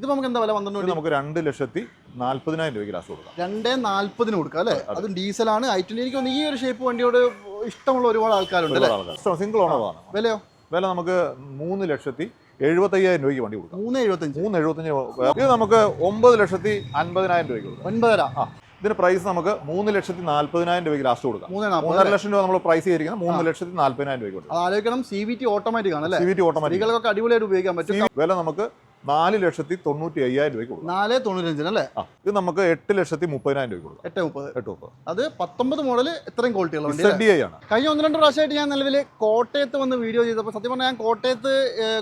ഇത് നമുക്ക് എന്താ വില? പന്ത്രണ്ട് നമുക്ക് രണ്ട് ലക്ഷത്തി നാല്പതിനായിരം രൂപയ്ക്ക് ലാസ്റ്റ് കൊടുക്കാം. രണ്ടേ നാല്പതിന് കൊടുക്കാം അല്ലേ? അത്. ഡീസലാണ്. ഐ ട്വന്റി എനിക്ക് ഈ ഒരു ഷേപ്പ് വണ്ടിയോട് ഇഷ്ടമുള്ള ഒരുപാട് ആൾക്കാരുണ്ട് സിംഗിൾ ഓണറാണ് വിലയോ? വില നമുക്ക് മൂന്ന് ലക്ഷത്തി എഴുപത്തയ്യായിരം രൂപയ്ക്ക് വണ്ടി കൊടുക്കാം. മൂന്ന് എഴുപത്തഞ്ച്. മൂന്ന് എഴുപത്തഞ്ച് ഇത് നമുക്ക് ഒമ്പത് ലക്ഷത്തി അൻപതിനായിരം രൂപയ്ക്ക് കൊടുക്കാം. ഒൻപതര ആ. ഇതിന് പ്രൈസ് നമുക്ക് മൂന്ന് ലക്ഷത്തി നാല്പതിനായിരം രൂപയ്ക്ക് ലാസ്റ്റ് കൊടുക്കാം. മൂന്നര ലക്ഷം രൂപ നമ്മൾ പ്രൈസ് ചെയ്തിരിക്കുന്നത് മൂന്ന് ലക്ഷത്തി നാല്പതിനായിരം രൂപയ്ക്ക് കൊടുക്കാം. ആലോചിക്കണം സി വി ടി ഓട്ടോമാറ്റിക് ആണ് അല്ലേ? സി വി ടി ഓട്ടോമാറ്റിക് അടിപൊളിയായിട്ട് ഉപയോഗിക്കാൻ പറ്റും. വില നമുക്ക് നാല് ലക്ഷത്തി തൊണ്ണൂറ്റി അയ്യായിരം രൂപയ്ക്ക് കൊടുക്കും. നാല് തൊണ്ണൂറ്റഞ്ചിന് അല്ലേ ഇത് നമുക്ക് എട്ട് ലക്ഷത്തി മുപ്പതിനായിരം രൂപയ്ക്ക് കൊടുക്കാം. എട്ട് മുപ്പത്. എട്ട് മുപ്പത്. അത് പത്തൊമ്പത് മോഡൽ ഇത്രയും ക്വാളിറ്റിയുള്ള വണ്ടി ആണ്. കഴിഞ്ഞ ഒന്ന് രണ്ട് പ്രാവശ്യമായിട്ട് ഞാൻ നിലവിൽ കോട്ടയത്ത് വന്ന് വീഡിയോ ചെയ്തപ്പോൾ സത്യം പറഞ്ഞാൽ ഞാൻ കോട്ടയത്ത്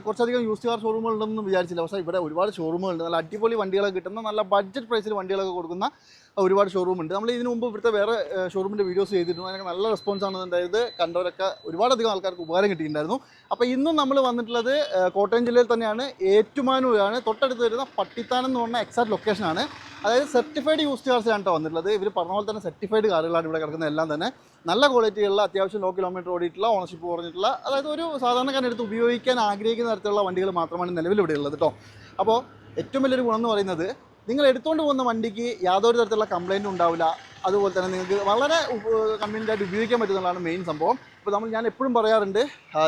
കുറച്ചധികം യൂസ് കാർ ഷോറൂമുകൾ ഉണ്ടെന്ന് വിചാരിച്ചില്ല. പക്ഷേ ഇവിടെ ഒരുപാട് ഷോറൂമുകൾ ഉണ്ട്. നല്ല അടിപൊളി വണ്ടികളൊക്കെ കിട്ടുന്ന നല്ല ബഡ്ജറ്റ് പ്രൈസിൽ വണ്ടികളൊക്കെ കൊടുക്കുന്ന ഒരുപാട് ഷോറൂം ഉണ്ട്. നമ്മൾ ഇതിനു മുമ്പ് ഇവിടുത്തെ വേറെ ഷോറൂമിന്റെ വീഡിയോസ് ചെയ്തിരുന്നു. അതിനൊക്കെ നല്ല റെസ്പോൺസ് ആണ് ഉണ്ടായത് കണ്ടവരൊക്കെ ഒരുപാടധികം ആൾക്കാർക്ക് ഉപകാരം കിട്ടിയിട്ടുണ്ടായിരുന്നു. അപ്പോൾ ഇന്നും നമ്മൾ വന്നിട്ടുള്ളത് കോട്ടയം ജില്ലയിൽ തന്നെയാണ്. ഏറ്റുമാനൂരാണ്. തൊട്ടടുത്ത് വരുന്ന പട്ടിത്താനം എന്ന് പറഞ്ഞ എക്സാക്ട് ലൊക്കേഷനാണ് അതായത് സർട്ടിഫൈഡ് യൂസ്ഡ് ആണ് കേട്ടോ വന്നിട്ടുള്ളത്. ഇവർ പറഞ്ഞ പോലെ തന്നെ സർട്ടിഫൈഡ് കാറുകളാണ് ഇവിടെ കിടക്കുന്ന എല്ലാം തന്നെ. നല്ല ക്വാളിറ്റിയുള്ള അത്യാവശ്യം ലോ കിലോമീറ്റർ ഓടിയിട്ടുള്ള ഓണർഷിപ്പ് കുറഞ്ഞിട്ടുള്ള അതായത് ഒരു സാധാരണക്കാരൻ എടുത്ത് ഉപയോഗിക്കാൻ ആഗ്രഹിക്കുന്ന തരത്തിലുള്ള വണ്ടികൾ മാത്രമാണ് നിലവിൽ ഇവിടെ ഉള്ളത് കേട്ടോ അപ്പോൾ ഏറ്റവും വലിയൊരു ഗുണം എന്ന് പറയുന്നത് നിങ്ങൾ എടുത്തുകൊണ്ട് പോകുന്ന വണ്ടിക്ക് യാതൊരു തരത്തിലുള്ള കംപ്ലൈന്റും ഉണ്ടാവില്ല. അതുപോലെ തന്നെ നിങ്ങൾക്ക് വളരെ കൺവീനിയന്റ് ആയിട്ട് ഉപയോഗിക്കാൻ പറ്റുന്നതാണ് മെയിൻ സംഭവം. അപ്പോൾ നമ്മൾ ഞാൻ എപ്പോഴും പറയാറുണ്ട്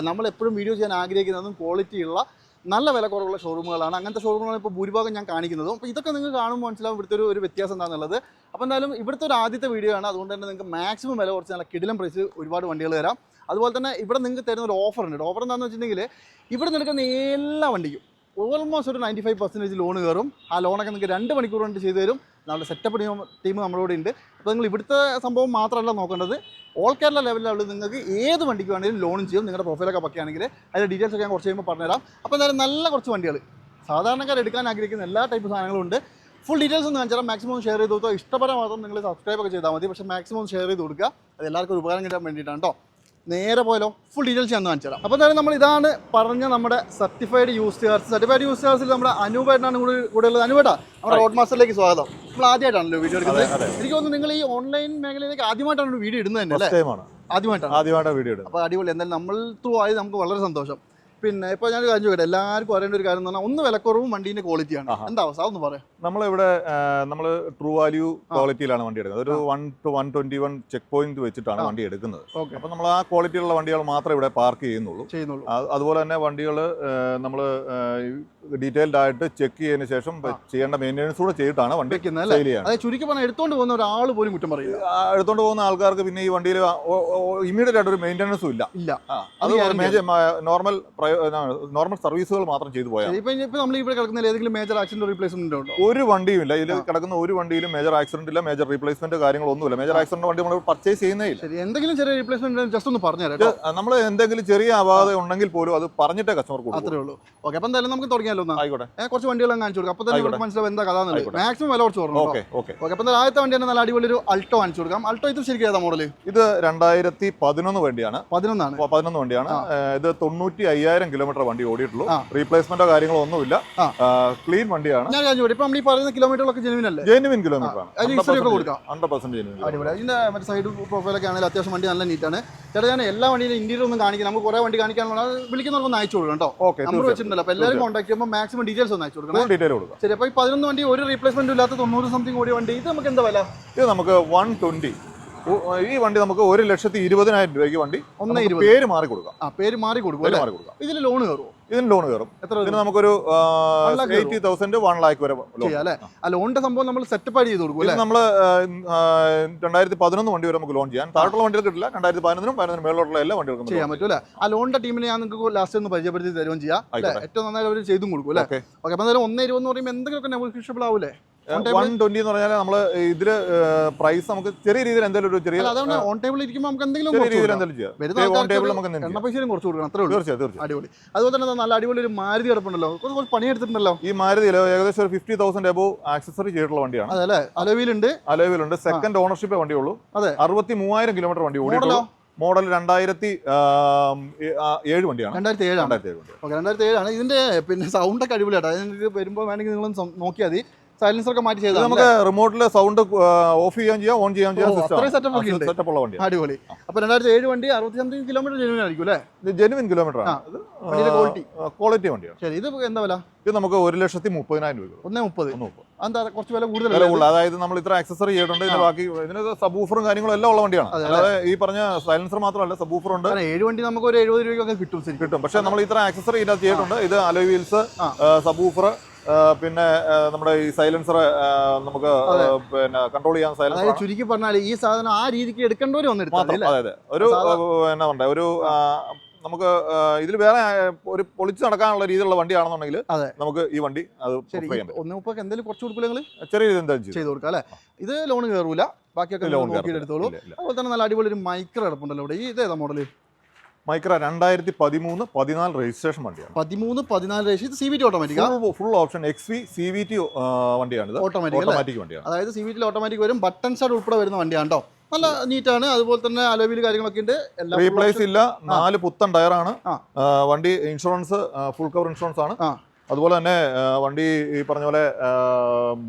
നമ്മൾ എപ്പോഴും വീഡിയോ ചെയ്യാൻ ആഗ്രഹിക്കുന്നതും ക്വാളിറ്റിയുള്ള നല്ല വില കുറവുള്ള ഷോറൂമുകളാണ് അങ്ങനത്തെ ഷോറൂമുകളാണ് ഇപ്പോൾ ഭൂരിഭാഗം ഞാൻ കാണിക്കുന്നതും. അപ്പോൾ ഇതൊക്കെ നിങ്ങൾക്ക് കാണുമ്പോൾ മനസ്സിലാവും ഇവിടുത്തെ ഒരു ഒരു വ്യത്യാസം എന്താണെന്നുള്ളത് അപ്പോൾ എന്തായാലും ഇവിടുത്തെ ഒരു ആദ്യത്തെ വീഡിയോ ആണ്. അതുകൊണ്ട് തന്നെ നിങ്ങൾക്ക് മാക്സിമം വില കുറച്ച് നല്ല കിടിലം പ്രൈസ് ഒരുപാട് വണ്ടികൾ തരാം. അതുപോലെ തന്നെ ഇവിടെ നിങ്ങൾക്ക് തരുന്ന ഒരു ഓഫർ ഉണ്ട്. ഓഫർ എന്താണെന്ന് വെച്ചിട്ടുണ്ടെങ്കിൽ ഇവിടെ നിൽക്കുന്ന എല്ലാ വണ്ടിക്കും ഓൾമോസ്റ്റ് ഒരു നയന്റി ഫൈവ് പെർസെന്റേജ് ലോൺ കയറും. ആ ലോണൊക്കെ നിങ്ങൾക്ക് രണ്ട് മണിക്കൂർ കൊണ്ട് ചെയ്തു തരും. നമ്മുടെ സെറ്റപ്പ് ടീം നമ്മളോട് ഉണ്ട്. അപ്പോൾ നിങ്ങൾ ഇവിടുത്തെ സംഭവം മാത്രമല്ല നോക്കേണ്ടത്. ഓൾ കേരള ലെവലിലുള്ള നിങ്ങൾക്ക് ഏത് വണ്ടിക്ക് വേണമെങ്കിലും ലോണും ചെയ്യും. നിങ്ങളുടെ പ്രൊഫൈലൊക്കെ പക്കുകയാണെങ്കിൽ അതിന്റെ ഡീറ്റെയിൽസ് ഒക്കെ ഞാൻ കുറച്ച് കഴിയുമ്പോൾ പറഞ്ഞുതരാം. അപ്പോൾ എന്തായാലും നല്ല കുറച്ച് വണ്ടികൾ. സാധാരണക്കാർ എടുക്കാൻ ആഗ്രഹിക്കുന്ന എല്ലാ ടൈപ്പ് സാധനങ്ങളും ഉണ്ട്. ഫുൾ ഡീറ്റെയിൽസ് ഒന്ന് കാണിച്ചാൽ മാക്സിമം ഷെയർ ചെയ്ത് കൊടുത്താൽ ഇഷ്ടപ്പെടാൻ മാത്രം നിങ്ങൾ സബ്സ്ക്രൈബ് ഒക്കെ ചെയ്താൽ മതി. പക്ഷേ മാക്സിമം ഷെയർ ചെയ്ത് കൊടുക്കുക. അത് എല്ലാവർക്കും ഒരു ഉപകാരം കിട്ടാൻ വേണ്ടിയിട്ടാണ് കേട്ടോ നേരെ പോയാലോ? ഫുൾ ഡീറ്റെയിൽസ് ഞാൻ കാണിച്ചു തരാം അപ്പോൾ എന്തായാലും നമ്മൾ ഇതാണ് പറഞ്ഞ നമ്മുടെ certified use cars certified use കാർസിൽ നമ്മുടെ അനുപേട്ടനാണ് കൂടെ കൂടെ ഉള്ളത്. അനുപേട്ടാ നമ്മുടെ റോഡ് മാസ്റ്ററിലേക്ക് സ്വാഗതം. നമ്മൾ ആദ്യമായിട്ടാണല്ലോ വീഡിയോ എടുക്കുന്നത്. എനിക്ക് തോന്നുന്നു നിങ്ങൾ ഈ ഓൺലൈൻ മേഖലയിലേക്ക് ആദ്യമായിട്ടാണ് വീഡിയോ ഇടുന്നത് തന്നെ അല്ലേ? ആദ്യമായിട്ടാണ്. ആദ്യമായിട്ടാണ് വീഡിയോ ഇടുന്നത്. അപ്പോൾ അടിപൊളി. എന്തായാലും നമ്മൾ ത്രൂ ആയത് നമുക്ക് വളരെ സന്തോഷം. പിന്നെ ഇപ്പൊ ഞാൻ കാര്യം ചോദിക്കട്ടെ? എല്ലാവർക്കും അറിയേണ്ട ഒരു കാര്യം എന്ന് പറഞ്ഞാൽ ഒന്ന് വിലക്കുറവും വണ്ടീന്റെ ക്വാളിറ്റിയാണ് എന്താ അവസ്ഥ? ഒന്ന് പറയാം. നമ്മളിവിടെ നമ്മൾ ട്രൂ വാല്യൂ ക്വാളിറ്റിയിലാണ് വണ്ടി എടുക്കുന്നത്. ഒരു one two one twenty one check point വെച്ചിട്ടാണ് വണ്ടി എടുക്കുന്നത്. അപ്പൊ നമ്മൾ ആ ക്വാളിറ്റിയുള്ള വണ്ടികൾ മാത്രമേ ഇവിടെ പാർക്ക് ചെയ്യുന്നുള്ളൂ. ചെയ്യുന്നുള്ളൂ. അതുപോലെ തന്നെ വണ്ടികൾ നമ്മൾ ഡീറ്റെയിൽഡ് ആയിട്ട് ചെക്ക് ചെയ്യുന്ന ശേഷം ചെയ്യേണ്ട മെയിന്റെനൻസ് കൂടെ ചെയ്തിട്ടാണ് വണ്ടി വെക്കുന്നത് സെയിൽ ചുരുക്കി പറഞ്ഞാൽ എടുത്തോണ്ട് പോകുന്ന ഒരാൾ പോലും കുറ്റം പറയില്ല. എടുത്തോണ്ട് പോകുന്ന ആൾക്കാർക്ക് പിന്നെ ഈ വണ്ടിയിൽ ഇമ്മീഡിയറ്റ് ആയിട്ട് ഒരു മെയിന്റെനൻസും ഇല്ല. ഇല്ല. അത് നോർമൽ നോർമൽ സർവീസുകൾ മാത്രം ചെയ്തു പോയാൽ ഇപ്പം നമ്മൾ ഇവിടെ കിടക്കുന്ന ഏതെങ്കിലും മേജർ ആക്സിഡന്റ് റീപ്ലേസ്മെന്റ് ഉണ്ടോ? ഒരു വണ്ടിയും ഇല്ല ഇതിൽ കിടക്കുന്ന ഒരു വണ്ടിയിലും മേജർ ആക്സിഡന്റ് ഇല്ല മേജർ റീപ്ലേസ്മെന്റ് കാര്യങ്ങളൊന്നുമില്ല. മേജർ ആക്സിഡന്റ് വണ്ടി നമ്മൾ പർച്ചേസ് ചെയ്യുന്നേ ഇല്ല. എന്തെങ്കിലും ചെറിയ റീപ്ലേസ്മെന്റ് ജസ്റ്റ് ഒന്ന് പറഞ്ഞു നമ്മൾ എന്തെങ്കിലും ചെറിയ അപാകത ഉണ്ടെങ്കിൽ പോലും അത് പറഞ്ഞിട്ടേ കസ്റ്റമർ കൊടുക്കും. അത്രേ ഉള്ളൂ. ഓക്കെ അപ്പം എന്തായാലും നമുക്ക് തുടങ്ങിയാലോ ആയിക്കോട്ടെ. കുറച്ച് വണ്ടികൾ കാണിച്ചു കൊടുക്കാം. അപ്പോൾ തന്നെ. നമുക്ക് മനസ്സിലാവും എന്താ കഥ മാക്സിമം വില കുറച്ച് പറഞ്ഞു ഓക്കെ ഓക്കെ ഓക്കെ അപ്പം ആദ്യത്തെ വണ്ടി തന്നെ നല്ല അടിപൊളി ഒരു അൾട്ടോ കാണിച്ചു കൊടുക്കാം. അൾട്ടോ ഇത് ശരിക്കും ഏതാ മോഡൽ ഇത് രണ്ടായിരത്തി പതിനൊന്ന് വണ്ടിയാണ്. പതിനൊന്നാണ്. പതിനൊന്ന് വണ്ടിയാണ്. ഇത് തൊണ്ണൂറ്റി അയ്യായിരം കിലോമീറ്റർ വണ്ടി ഓടിയിട്ടുള്ളൂ. റീപ്ലേസ്മെന്റോ കാര്യങ്ങളോ ഒന്നുമില്ല. ക്ലീൻ വണ്ടിയാണ്. ഞാൻ കൊടുക്കാം ഇപ്പൊ ഈ പറയുന്ന കിലോമീറ്ററൊക്കെ ജെനുവിൻ അല്ലേ? ജെനുവിൻ കിലോമീറ്റർ ആണ്. ഹൺഡ്രഡ് പെർസെന്റ് ജെനുവിൻ അതിന്റെ മറ്റേ സൈഡ് പ്രൊഫൈലൊക്കെ ആണെങ്കിൽ അത്യാവശ്യം വണ്ടി നല്ല നീറ്റാണ് ചേട്ടാ ഞാൻ എല്ലാ വണ്ടിയിലും ഇന്റീരിയർ ഒന്നും കാണിക്കാം നമുക്ക് കുറെ വണ്ടി കാണിക്കാനുള്ള വിളിക്കുന്നവർക്ക് ഒന്ന് അയച്ചു കൊടുക്കണം കേട്ടോ നമ്പർ വെച്ചിട്ടുണ്ടല്ലോ. അപ്പോൾ എല്ലാവരും കോൺടാക്ട് ചെയ്യുമ്പോൾ മാക്സിമം ഡീറ്റെയിൽസ് ഒന്ന് അയച്ചു കൊടുക്കണം ഡീറ്റെയിൽ കൊടുക്കാം. ശരി അപ്പോൾ ഈ പതിനൊന്ന് വണ്ടി ഒരു റീപ്ലേസ്മെന്റ് ഇല്ലാത്ത തൊണ്ണൂറ് സംതിങ് കൂടിയ വണ്ടി ഇത് നമുക്ക് എന്താ വില? ഇത് നമുക്ക് വൺ ട്വന്റി ഈ വണ്ടി നമുക്ക് ഒരു ലക്ഷത്തി ഇരുപതിനായിരം രൂപയ്ക്ക് വണ്ടി ഒന്ന് പേര് മാറി കൊടുക്കാം. ആ പേര് മാറി കൊടുക്കും പേര് മാറി കൊടുക്കാം. ഇതിന് ലോൺ കയറുമോ ഇതിന് ലോൺ കയറും. എത്ര ഇതിന് നമുക്കൊരു എയ്റ്റി തൗസൻഡ് വൺ ലാക്ക് വരെ അല്ലേ? ആ. ലോണിന്റെ സംഭവം നമ്മൾ സെറ്റപ്പ് ആയി ചെയ്ത് കൊടുക്കും നമ്മൾ രണ്ടായിരത്തി പതിനൊന്ന് വണ്ടി വരെ നമുക്ക് ലോൺ ചെയ്യാൻ താഴെയുള്ള വണ്ടികൾ കിട്ടില്ല രണ്ടായിരത്തി പതിനൊന്നിനും പതിനൊന്നിനും മേലോട്ടുള്ള എല്ലാ വണ്ടികൾക്കും ചെയ്യാൻ പറ്റൂല ആ ലോണിന്റെ ടീമിനെ ഞാൻ നിങ്ങൾക്ക് ലാസ്റ്റ് ഒന്ന് പരിചയപ്പെടുത്തി തരുകയും ചെയ്യാം. ഏറ്റവും നന്നായിട്ട് അവർ ചെയ്തും കൊടുക്കും അല്ലേ? ഓക്കെ. അപ്പൊ എന്തായാലും ഒന്ന് ഇരുപത് എന്ന് പറയുമ്പോൾ എന്തെങ്കിലുമൊക്കെ നെഗോഷ്യബിൾ ആവൂലേ? വൺ ട്വന്റി എന്ന് പറഞ്ഞാൽ നമ്മൾ ഇതിൽ പ്രൈസ് നമുക്ക് ചെറിയ രീതിയിൽ എന്തെങ്കിലും ഒരു ചെറിയ അതുകൊണ്ട് ഓൺ ടേബിൾ ഇരിക്കുമ്പോൾ നമുക്ക് എന്തെങ്കിലും ചെറിയ രീതിയിൽ എന്തെങ്കിലും ചെയ്യാം. ഓൺ ടേബിൾ നമുക്ക് എണ്ണ. പൈസയും കുറച്ച് കൊടുക്കണം. അത്രേ ഉള്ളൂ. തീർച്ചയായും തീർച്ചയായും. അടിപൊളി. അതുപോലെ തന്നെ നല്ല അടിപൊളി ഒരു മാരുതി കിടപ്പുണ്ടല്ലോ കുറച്ച് കുറച്ച് പണിയെടുത്തിട്ടുണ്ടല്ലോ ഈ മാരുതിയിൽ ഏകദേശം ഒരു ഫിഫ്റ്റി തൗസൻഡ് എബോ ആക്സസറി ചെയ്തിട്ടുള്ള വണ്ടിയാണ്. അതെ അല്ലേ? അലവിലുണ്ട് അലവിലുണ്ട് സെക്കൻഡ് ഓണർഷിപ്പ് വണ്ടിയുള്ളൂ അതെ. അറുപത്തി മൂവായിരം കിലോമീറ്റർ വണ്ടി ഓടിയിട്ടുള്ളൂ. മോഡൽ രണ്ടായിരത്തി ഏഴ് വണ്ടിയാണ്. രണ്ടായിരത്തി ഏഴാണ്. രണ്ടായിരത്തി ഏഴ് വണ്ടി ഓക്കെ രണ്ടായിരത്തി ഏഴാണ്. ഇതിന്റെ പിന്നെ സൗണ്ട് ഒക്കെ അടിപൊളിയാട്ടോ. അതിന് വരുമ്പോൾ വേണമെങ്കിൽ നിങ്ങളൊന്ന് സം- നോക്കിയാൽ മതി. സൈലൻസർ ഒക്കെ മാറ്റി ചെയ്താൽ നമുക്ക് റിമോട്ടിൽ സൗണ്ട് ഓഫ് ചെയ്യാൻ ചെയ്യാം ഓൺ ചെയ്യാൻ ചെയ്യാം അത്രയും setup ഒക്കെ ഉണ്ട്. സെറ്റപ്പ് ഉള്ള വണ്ടി അടിപൊളി. അപ്പൊ രണ്ടായിരത്തി ഏഴ് വണ്ടി അറുപത്തി സംതിങ് കിലോമീറ്റർ ജെനുവിൻ ആയിരിക്കും അല്ലേ? ഇത് ജെനുവിൻ കിലോമീറ്റർ. ആണ്. ക്വാളിറ്റി ക്വാളിറ്റി വണ്ടിയാണ്. ശരി ഇത് എന്താ വില? ഇത് നമുക്ക് ഒരു ലക്ഷത്തി മുപ്പതിനായിരം രൂപ ഒന്നേ മുപ്പത്. എന്താ കുറച്ച് വില കൂടുതൽ അതായത് നമ്മൾ ഇത്ര ആക്സസറി ചെയ്തിട്ടുണ്ട് ഇതിന് ബാക്കി ഇതിന് സബൂഫറും കാര്യങ്ങളും എല്ലാം ഉള്ള വണ്ടിയാണ്. അതായത് ഈ പറഞ്ഞ സൈലൻസർ മാത്രമല്ല സബൂഫർ ഉണ്ട്. ഏഴ് വണ്ടി നമുക്ക് ഒരു എഴുപത് രൂപയ്ക്കൊക്കെ കിട്ടും കിട്ടും. പക്ഷെ നമ്മൾ ഇത്ര ആക്സസറി ഇതിനകത്ത് ചെയ്തിട്ടുണ്ട്. ഇത് അലോയ് വീൽസ്. സബൂഫർ പിന്നെ നമ്മുടെ ഈ സൈലൻസർ നമുക്ക് പിന്നെ കൺട്രോൾ ചെയ്യാൻ സൈലൻസർ ചുരുക്കി പറഞ്ഞാൽ ഈ സാധനം ആ രീതിക്ക് എടുക്കേണ്ടവർ വന്നിട്ട് അതെ ഒരു എന്നാ പറയണ്ടേ ഒരു നമുക്ക് ഇതിൽ വേറെ ഒരു പൊളിച്ച് നടക്കാനുള്ള രീതിയിലുള്ള വണ്ടിയാണെന്നുണ്ടെങ്കിൽ. നമുക്ക് ഈ വണ്ടി അത് ഒന്ന് മുപ്പൊക്കെ എന്തെങ്കിലും കുറച്ച് കൊടുക്കില്ല നിങ്ങൾ ചെറിയ രീതി എന്തായാലും ചെയ്തു. കൊടുക്കാം അല്ലേ? ഇത് ലോൺ കയറൂല. ബാക്കിയൊക്കെ ലോൺ നോക്കിയിട്ട് എടുത്തോളൂ. അതുപോലെ തന്നെ നല്ല അടിപൊളി ഒരു മൈക്രോ കിടപ്പുണ്ടല്ലോ ഇവിടെ. ഈ ഇതേതാ മോഡൽ മൈക്ര രണ്ടായിരത്തി പതിമൂന്ന് പതിനാല് രജിസ്ട്രേഷൻ വണ്ടിയാണ്. പതിമൂന്ന് പതിനാല് രജിസ്റ്റർ ഇത് C V T automatic full option X V C V T വണ്ടിയാണ് ഓട്ടോമാറ്റിക് വണ്ടിയാണ്. അതായത് സി വി ടി ഓട്ടോമാറ്റിക് വരും. ബട്ടൺ സൈഡ് ഉൾപ്പെടെ വരുന്ന വണ്ടിയാണ് കേട്ടോ നല്ല നീറ്റാണ് അതുപോലെ തന്നെ അലോവിൽ കാര്യങ്ങളൊക്കെ ഉണ്ട്. റീപ്ലേസ് ഇല്ല. നാല് പുത്തൻ ടയറാണ്. വണ്ടി ഇൻഷുറൻസ് ഫുൾ കവർ ഇൻഷുറൻസ് ആണ്. അതുപോലെ തന്നെ വണ്ടി ഈ പറഞ്ഞ പോലെ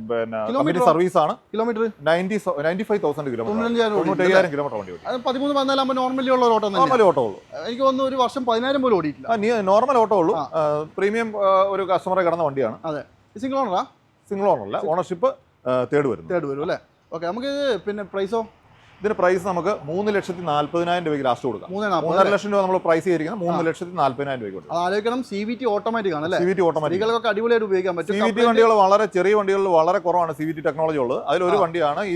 പിന്നെ സർവീസ് ആണ്. Kilometre? Ninety ninety five thousand kilometre തൊണ്ണൂറ്റയ്യായിരം kilometre വണ്ടി പതിമൂന്ന് പതിനാലാകുമ്പോൾ നോർമലി ഉള്ള ഓട്ടോ നോർമൽ ഓട്ടോ ഉള്ളൂ. എനിക്ക് തോന്നുന്നു ഒരു വർഷം പതിനായിരം പോലും ഓടിയിട്ടില്ല. നീ നോർമൽ ഓട്ടോ ഉള്ളൂ. പ്രീമിയം ഒരു കസ്റ്റമറെ കിടന്ന വണ്ടിയാണ്. അതെ. സിംഗിൾ ഓണറാ സിംഗിൾ ഓണർ അല്ല ഓണർഷിപ്പ് തേർഡ് വരും തേർഡ് വരും അല്ലേ? ഓക്കെ നമുക്ക് പിന്നെ പ്രൈസോ ഇതിന് പ്രൈസ് നമുക്ക് മൂന്ന് ലക്ഷത്തി നാല്പതിനായിരം രൂപയ്ക്ക് ലാസ്റ്റ് കൊടുക്കാം. മൂന്നര ലക്ഷം രൂപ നമ്മൾ പ്രൈസ് ചെയ്തിരിക്കുന്നത് മൂന്ന് ലക്ഷത്തി നാല്പതിനായിരം രൂപയ്ക്ക് കൊടുക്കും. ആലോചിക്കണം സി വി ടി ഓട്ടോമാറ്റിക് ആണ് അല്ലേ? സി വി ടി ഓട്ടോമാറ്റിക് അടിപൊളിയായിട്ട് ഉപയോഗിക്കാൻ പറ്റും. സി വി ടി വണ്ടികൾ വളരെ ചെറിയ വണ്ടികളിൽ വളരെ കുറവാണ് സി വി ടി ടെക്നോളജി ഉള്ളത്. അതിലൊരു. വണ്ടിയാണ് ഈ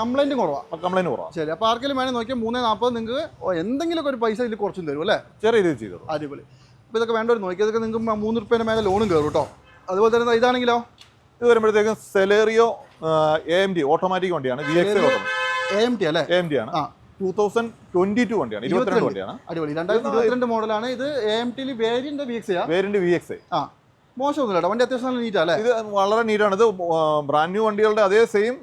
കംപ്ലൈന്റ് കുറവാണ് കംപ്ലൈന്റ് കുറവാണ് ശരി അപ്പോൾ ആർക്കെങ്കിലും വേണേൽ നോക്കിയാൽ മൂന്ന് നാൽപ്പത് നിങ്ങൾക്ക് എന്തെങ്കിലും ഒരു പൈസ ഇതിൽ കുറച്ചും തരും അല്ലേ? ചെറിയ രീതിയിൽ ചെയ്തു അടിപൊളി. അപ്പോൾ ഇതൊക്കെ വേണ്ടവർ നോക്കി ഇതൊക്കെ നിങ്ങൾക്ക് മൂന്ന് റുപ്യേന്റെ മേലെ ലോണും കയറും കേട്ടോ. അതുപോലെ തന്നെ ഇതാണെങ്കിലോ? ഇത് വരുമ്പോഴത്തേക്കും Celerio A M D automatic വണ്ടിയാണ് V X Celerio A T അല്ലേ? എ ആണ്. ആ. ടൂ തൗസൻഡ് ട്വന്റി ടു വണ്ടിയാണ്. ഇരുപത്തിരണ്ട്. വണ്ടിയാണ്. അടിപൊളി. രണ്ടായിരത്തി ഇരുപത്തിരണ്ട് മോഡലാണ്. ഇത് എ എം ടിയിൽ variant V X variant V X ആ? മോശമൊന്നുമില്ല വണ്ടി അത്യാവശ്യം നല്ല നീറ്റാ അല്ലേ? ഇത് വളരെ നീറ്റാണ് ഇത് ബ്രാൻഡ് ന്യൂ വണ്ടികളുടെ അതേ സെയിം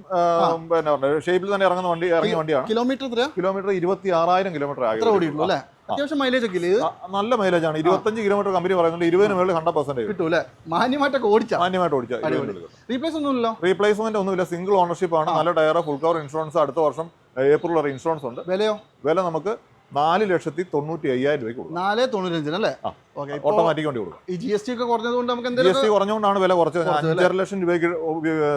പിന്നെ ഷേപ്പിൽ തന്നെ ഇറങ്ങുന്ന വണ്ടി ഇറങ്ങിയ വണ്ടിയാണ്. കിലോമീറ്റർ കിലോമീറ്റർ ഇരുപത്തി ആറായിരം കിലോമീറ്റർ ഓടിയിട്ടുള്ളൂ അല്ലേ? അത്യാവശ്യം മൈലേജ് ഒക്കെ ഇല്ലേ നല്ല മൈലേജ് ആണ്. ഇരുപത്തഞ്ച് കിലോമീറ്റർ കമ്പനി പറയുന്നുണ്ട്. ഇരുപതിന് മേളിൽ ഹൺഡ്രഡ് പെർസെന്റ് കിട്ടും. അല്ലേ മാന്യമായിട്ടൊക്കെ ഓടിച്ചാ? മാന്യമായിട്ട് ഓടിച്ച. അടിപൊളി. റീപ്ലേസ് ഒന്നുമില്ലല്ലോ റീപ്ലേസ്മെന്റ് ഒന്നുമില്ല. സിംഗിൾ ഓണർഷിപ്പ് ആണ്. നല്ല ടയർ ഫുൾ കവർ ഇൻഷുറൻസ് അടുത്ത വർഷം ഏപ്രിൽ വരെ ഇൻഷുറൻസ് ഉണ്ട്. വിലയോ? വില നമുക്ക് നാല് ലക്ഷത്തി തൊണ്ണൂറ്റി അയ്യായിരം രൂപയ്ക്ക് കൊടുക്കും. നാല് തൊണ്ണൂറ്റഞ്ചിന് അല്ലേ. ഓക്കെ ഓട്ടോമാറ്റിക് വണ്ടി കൊടുക്കും. ഈ ജി എസ് ടി ഒക്കെ കുറഞ്ഞതുകൊണ്ട് നമുക്ക് ജി എസ് ടി കുറഞ്ഞുകൊണ്ടാണ് വില കുറച്ചത് അഞ്ചര ലക്ഷം രൂപയ്ക്ക്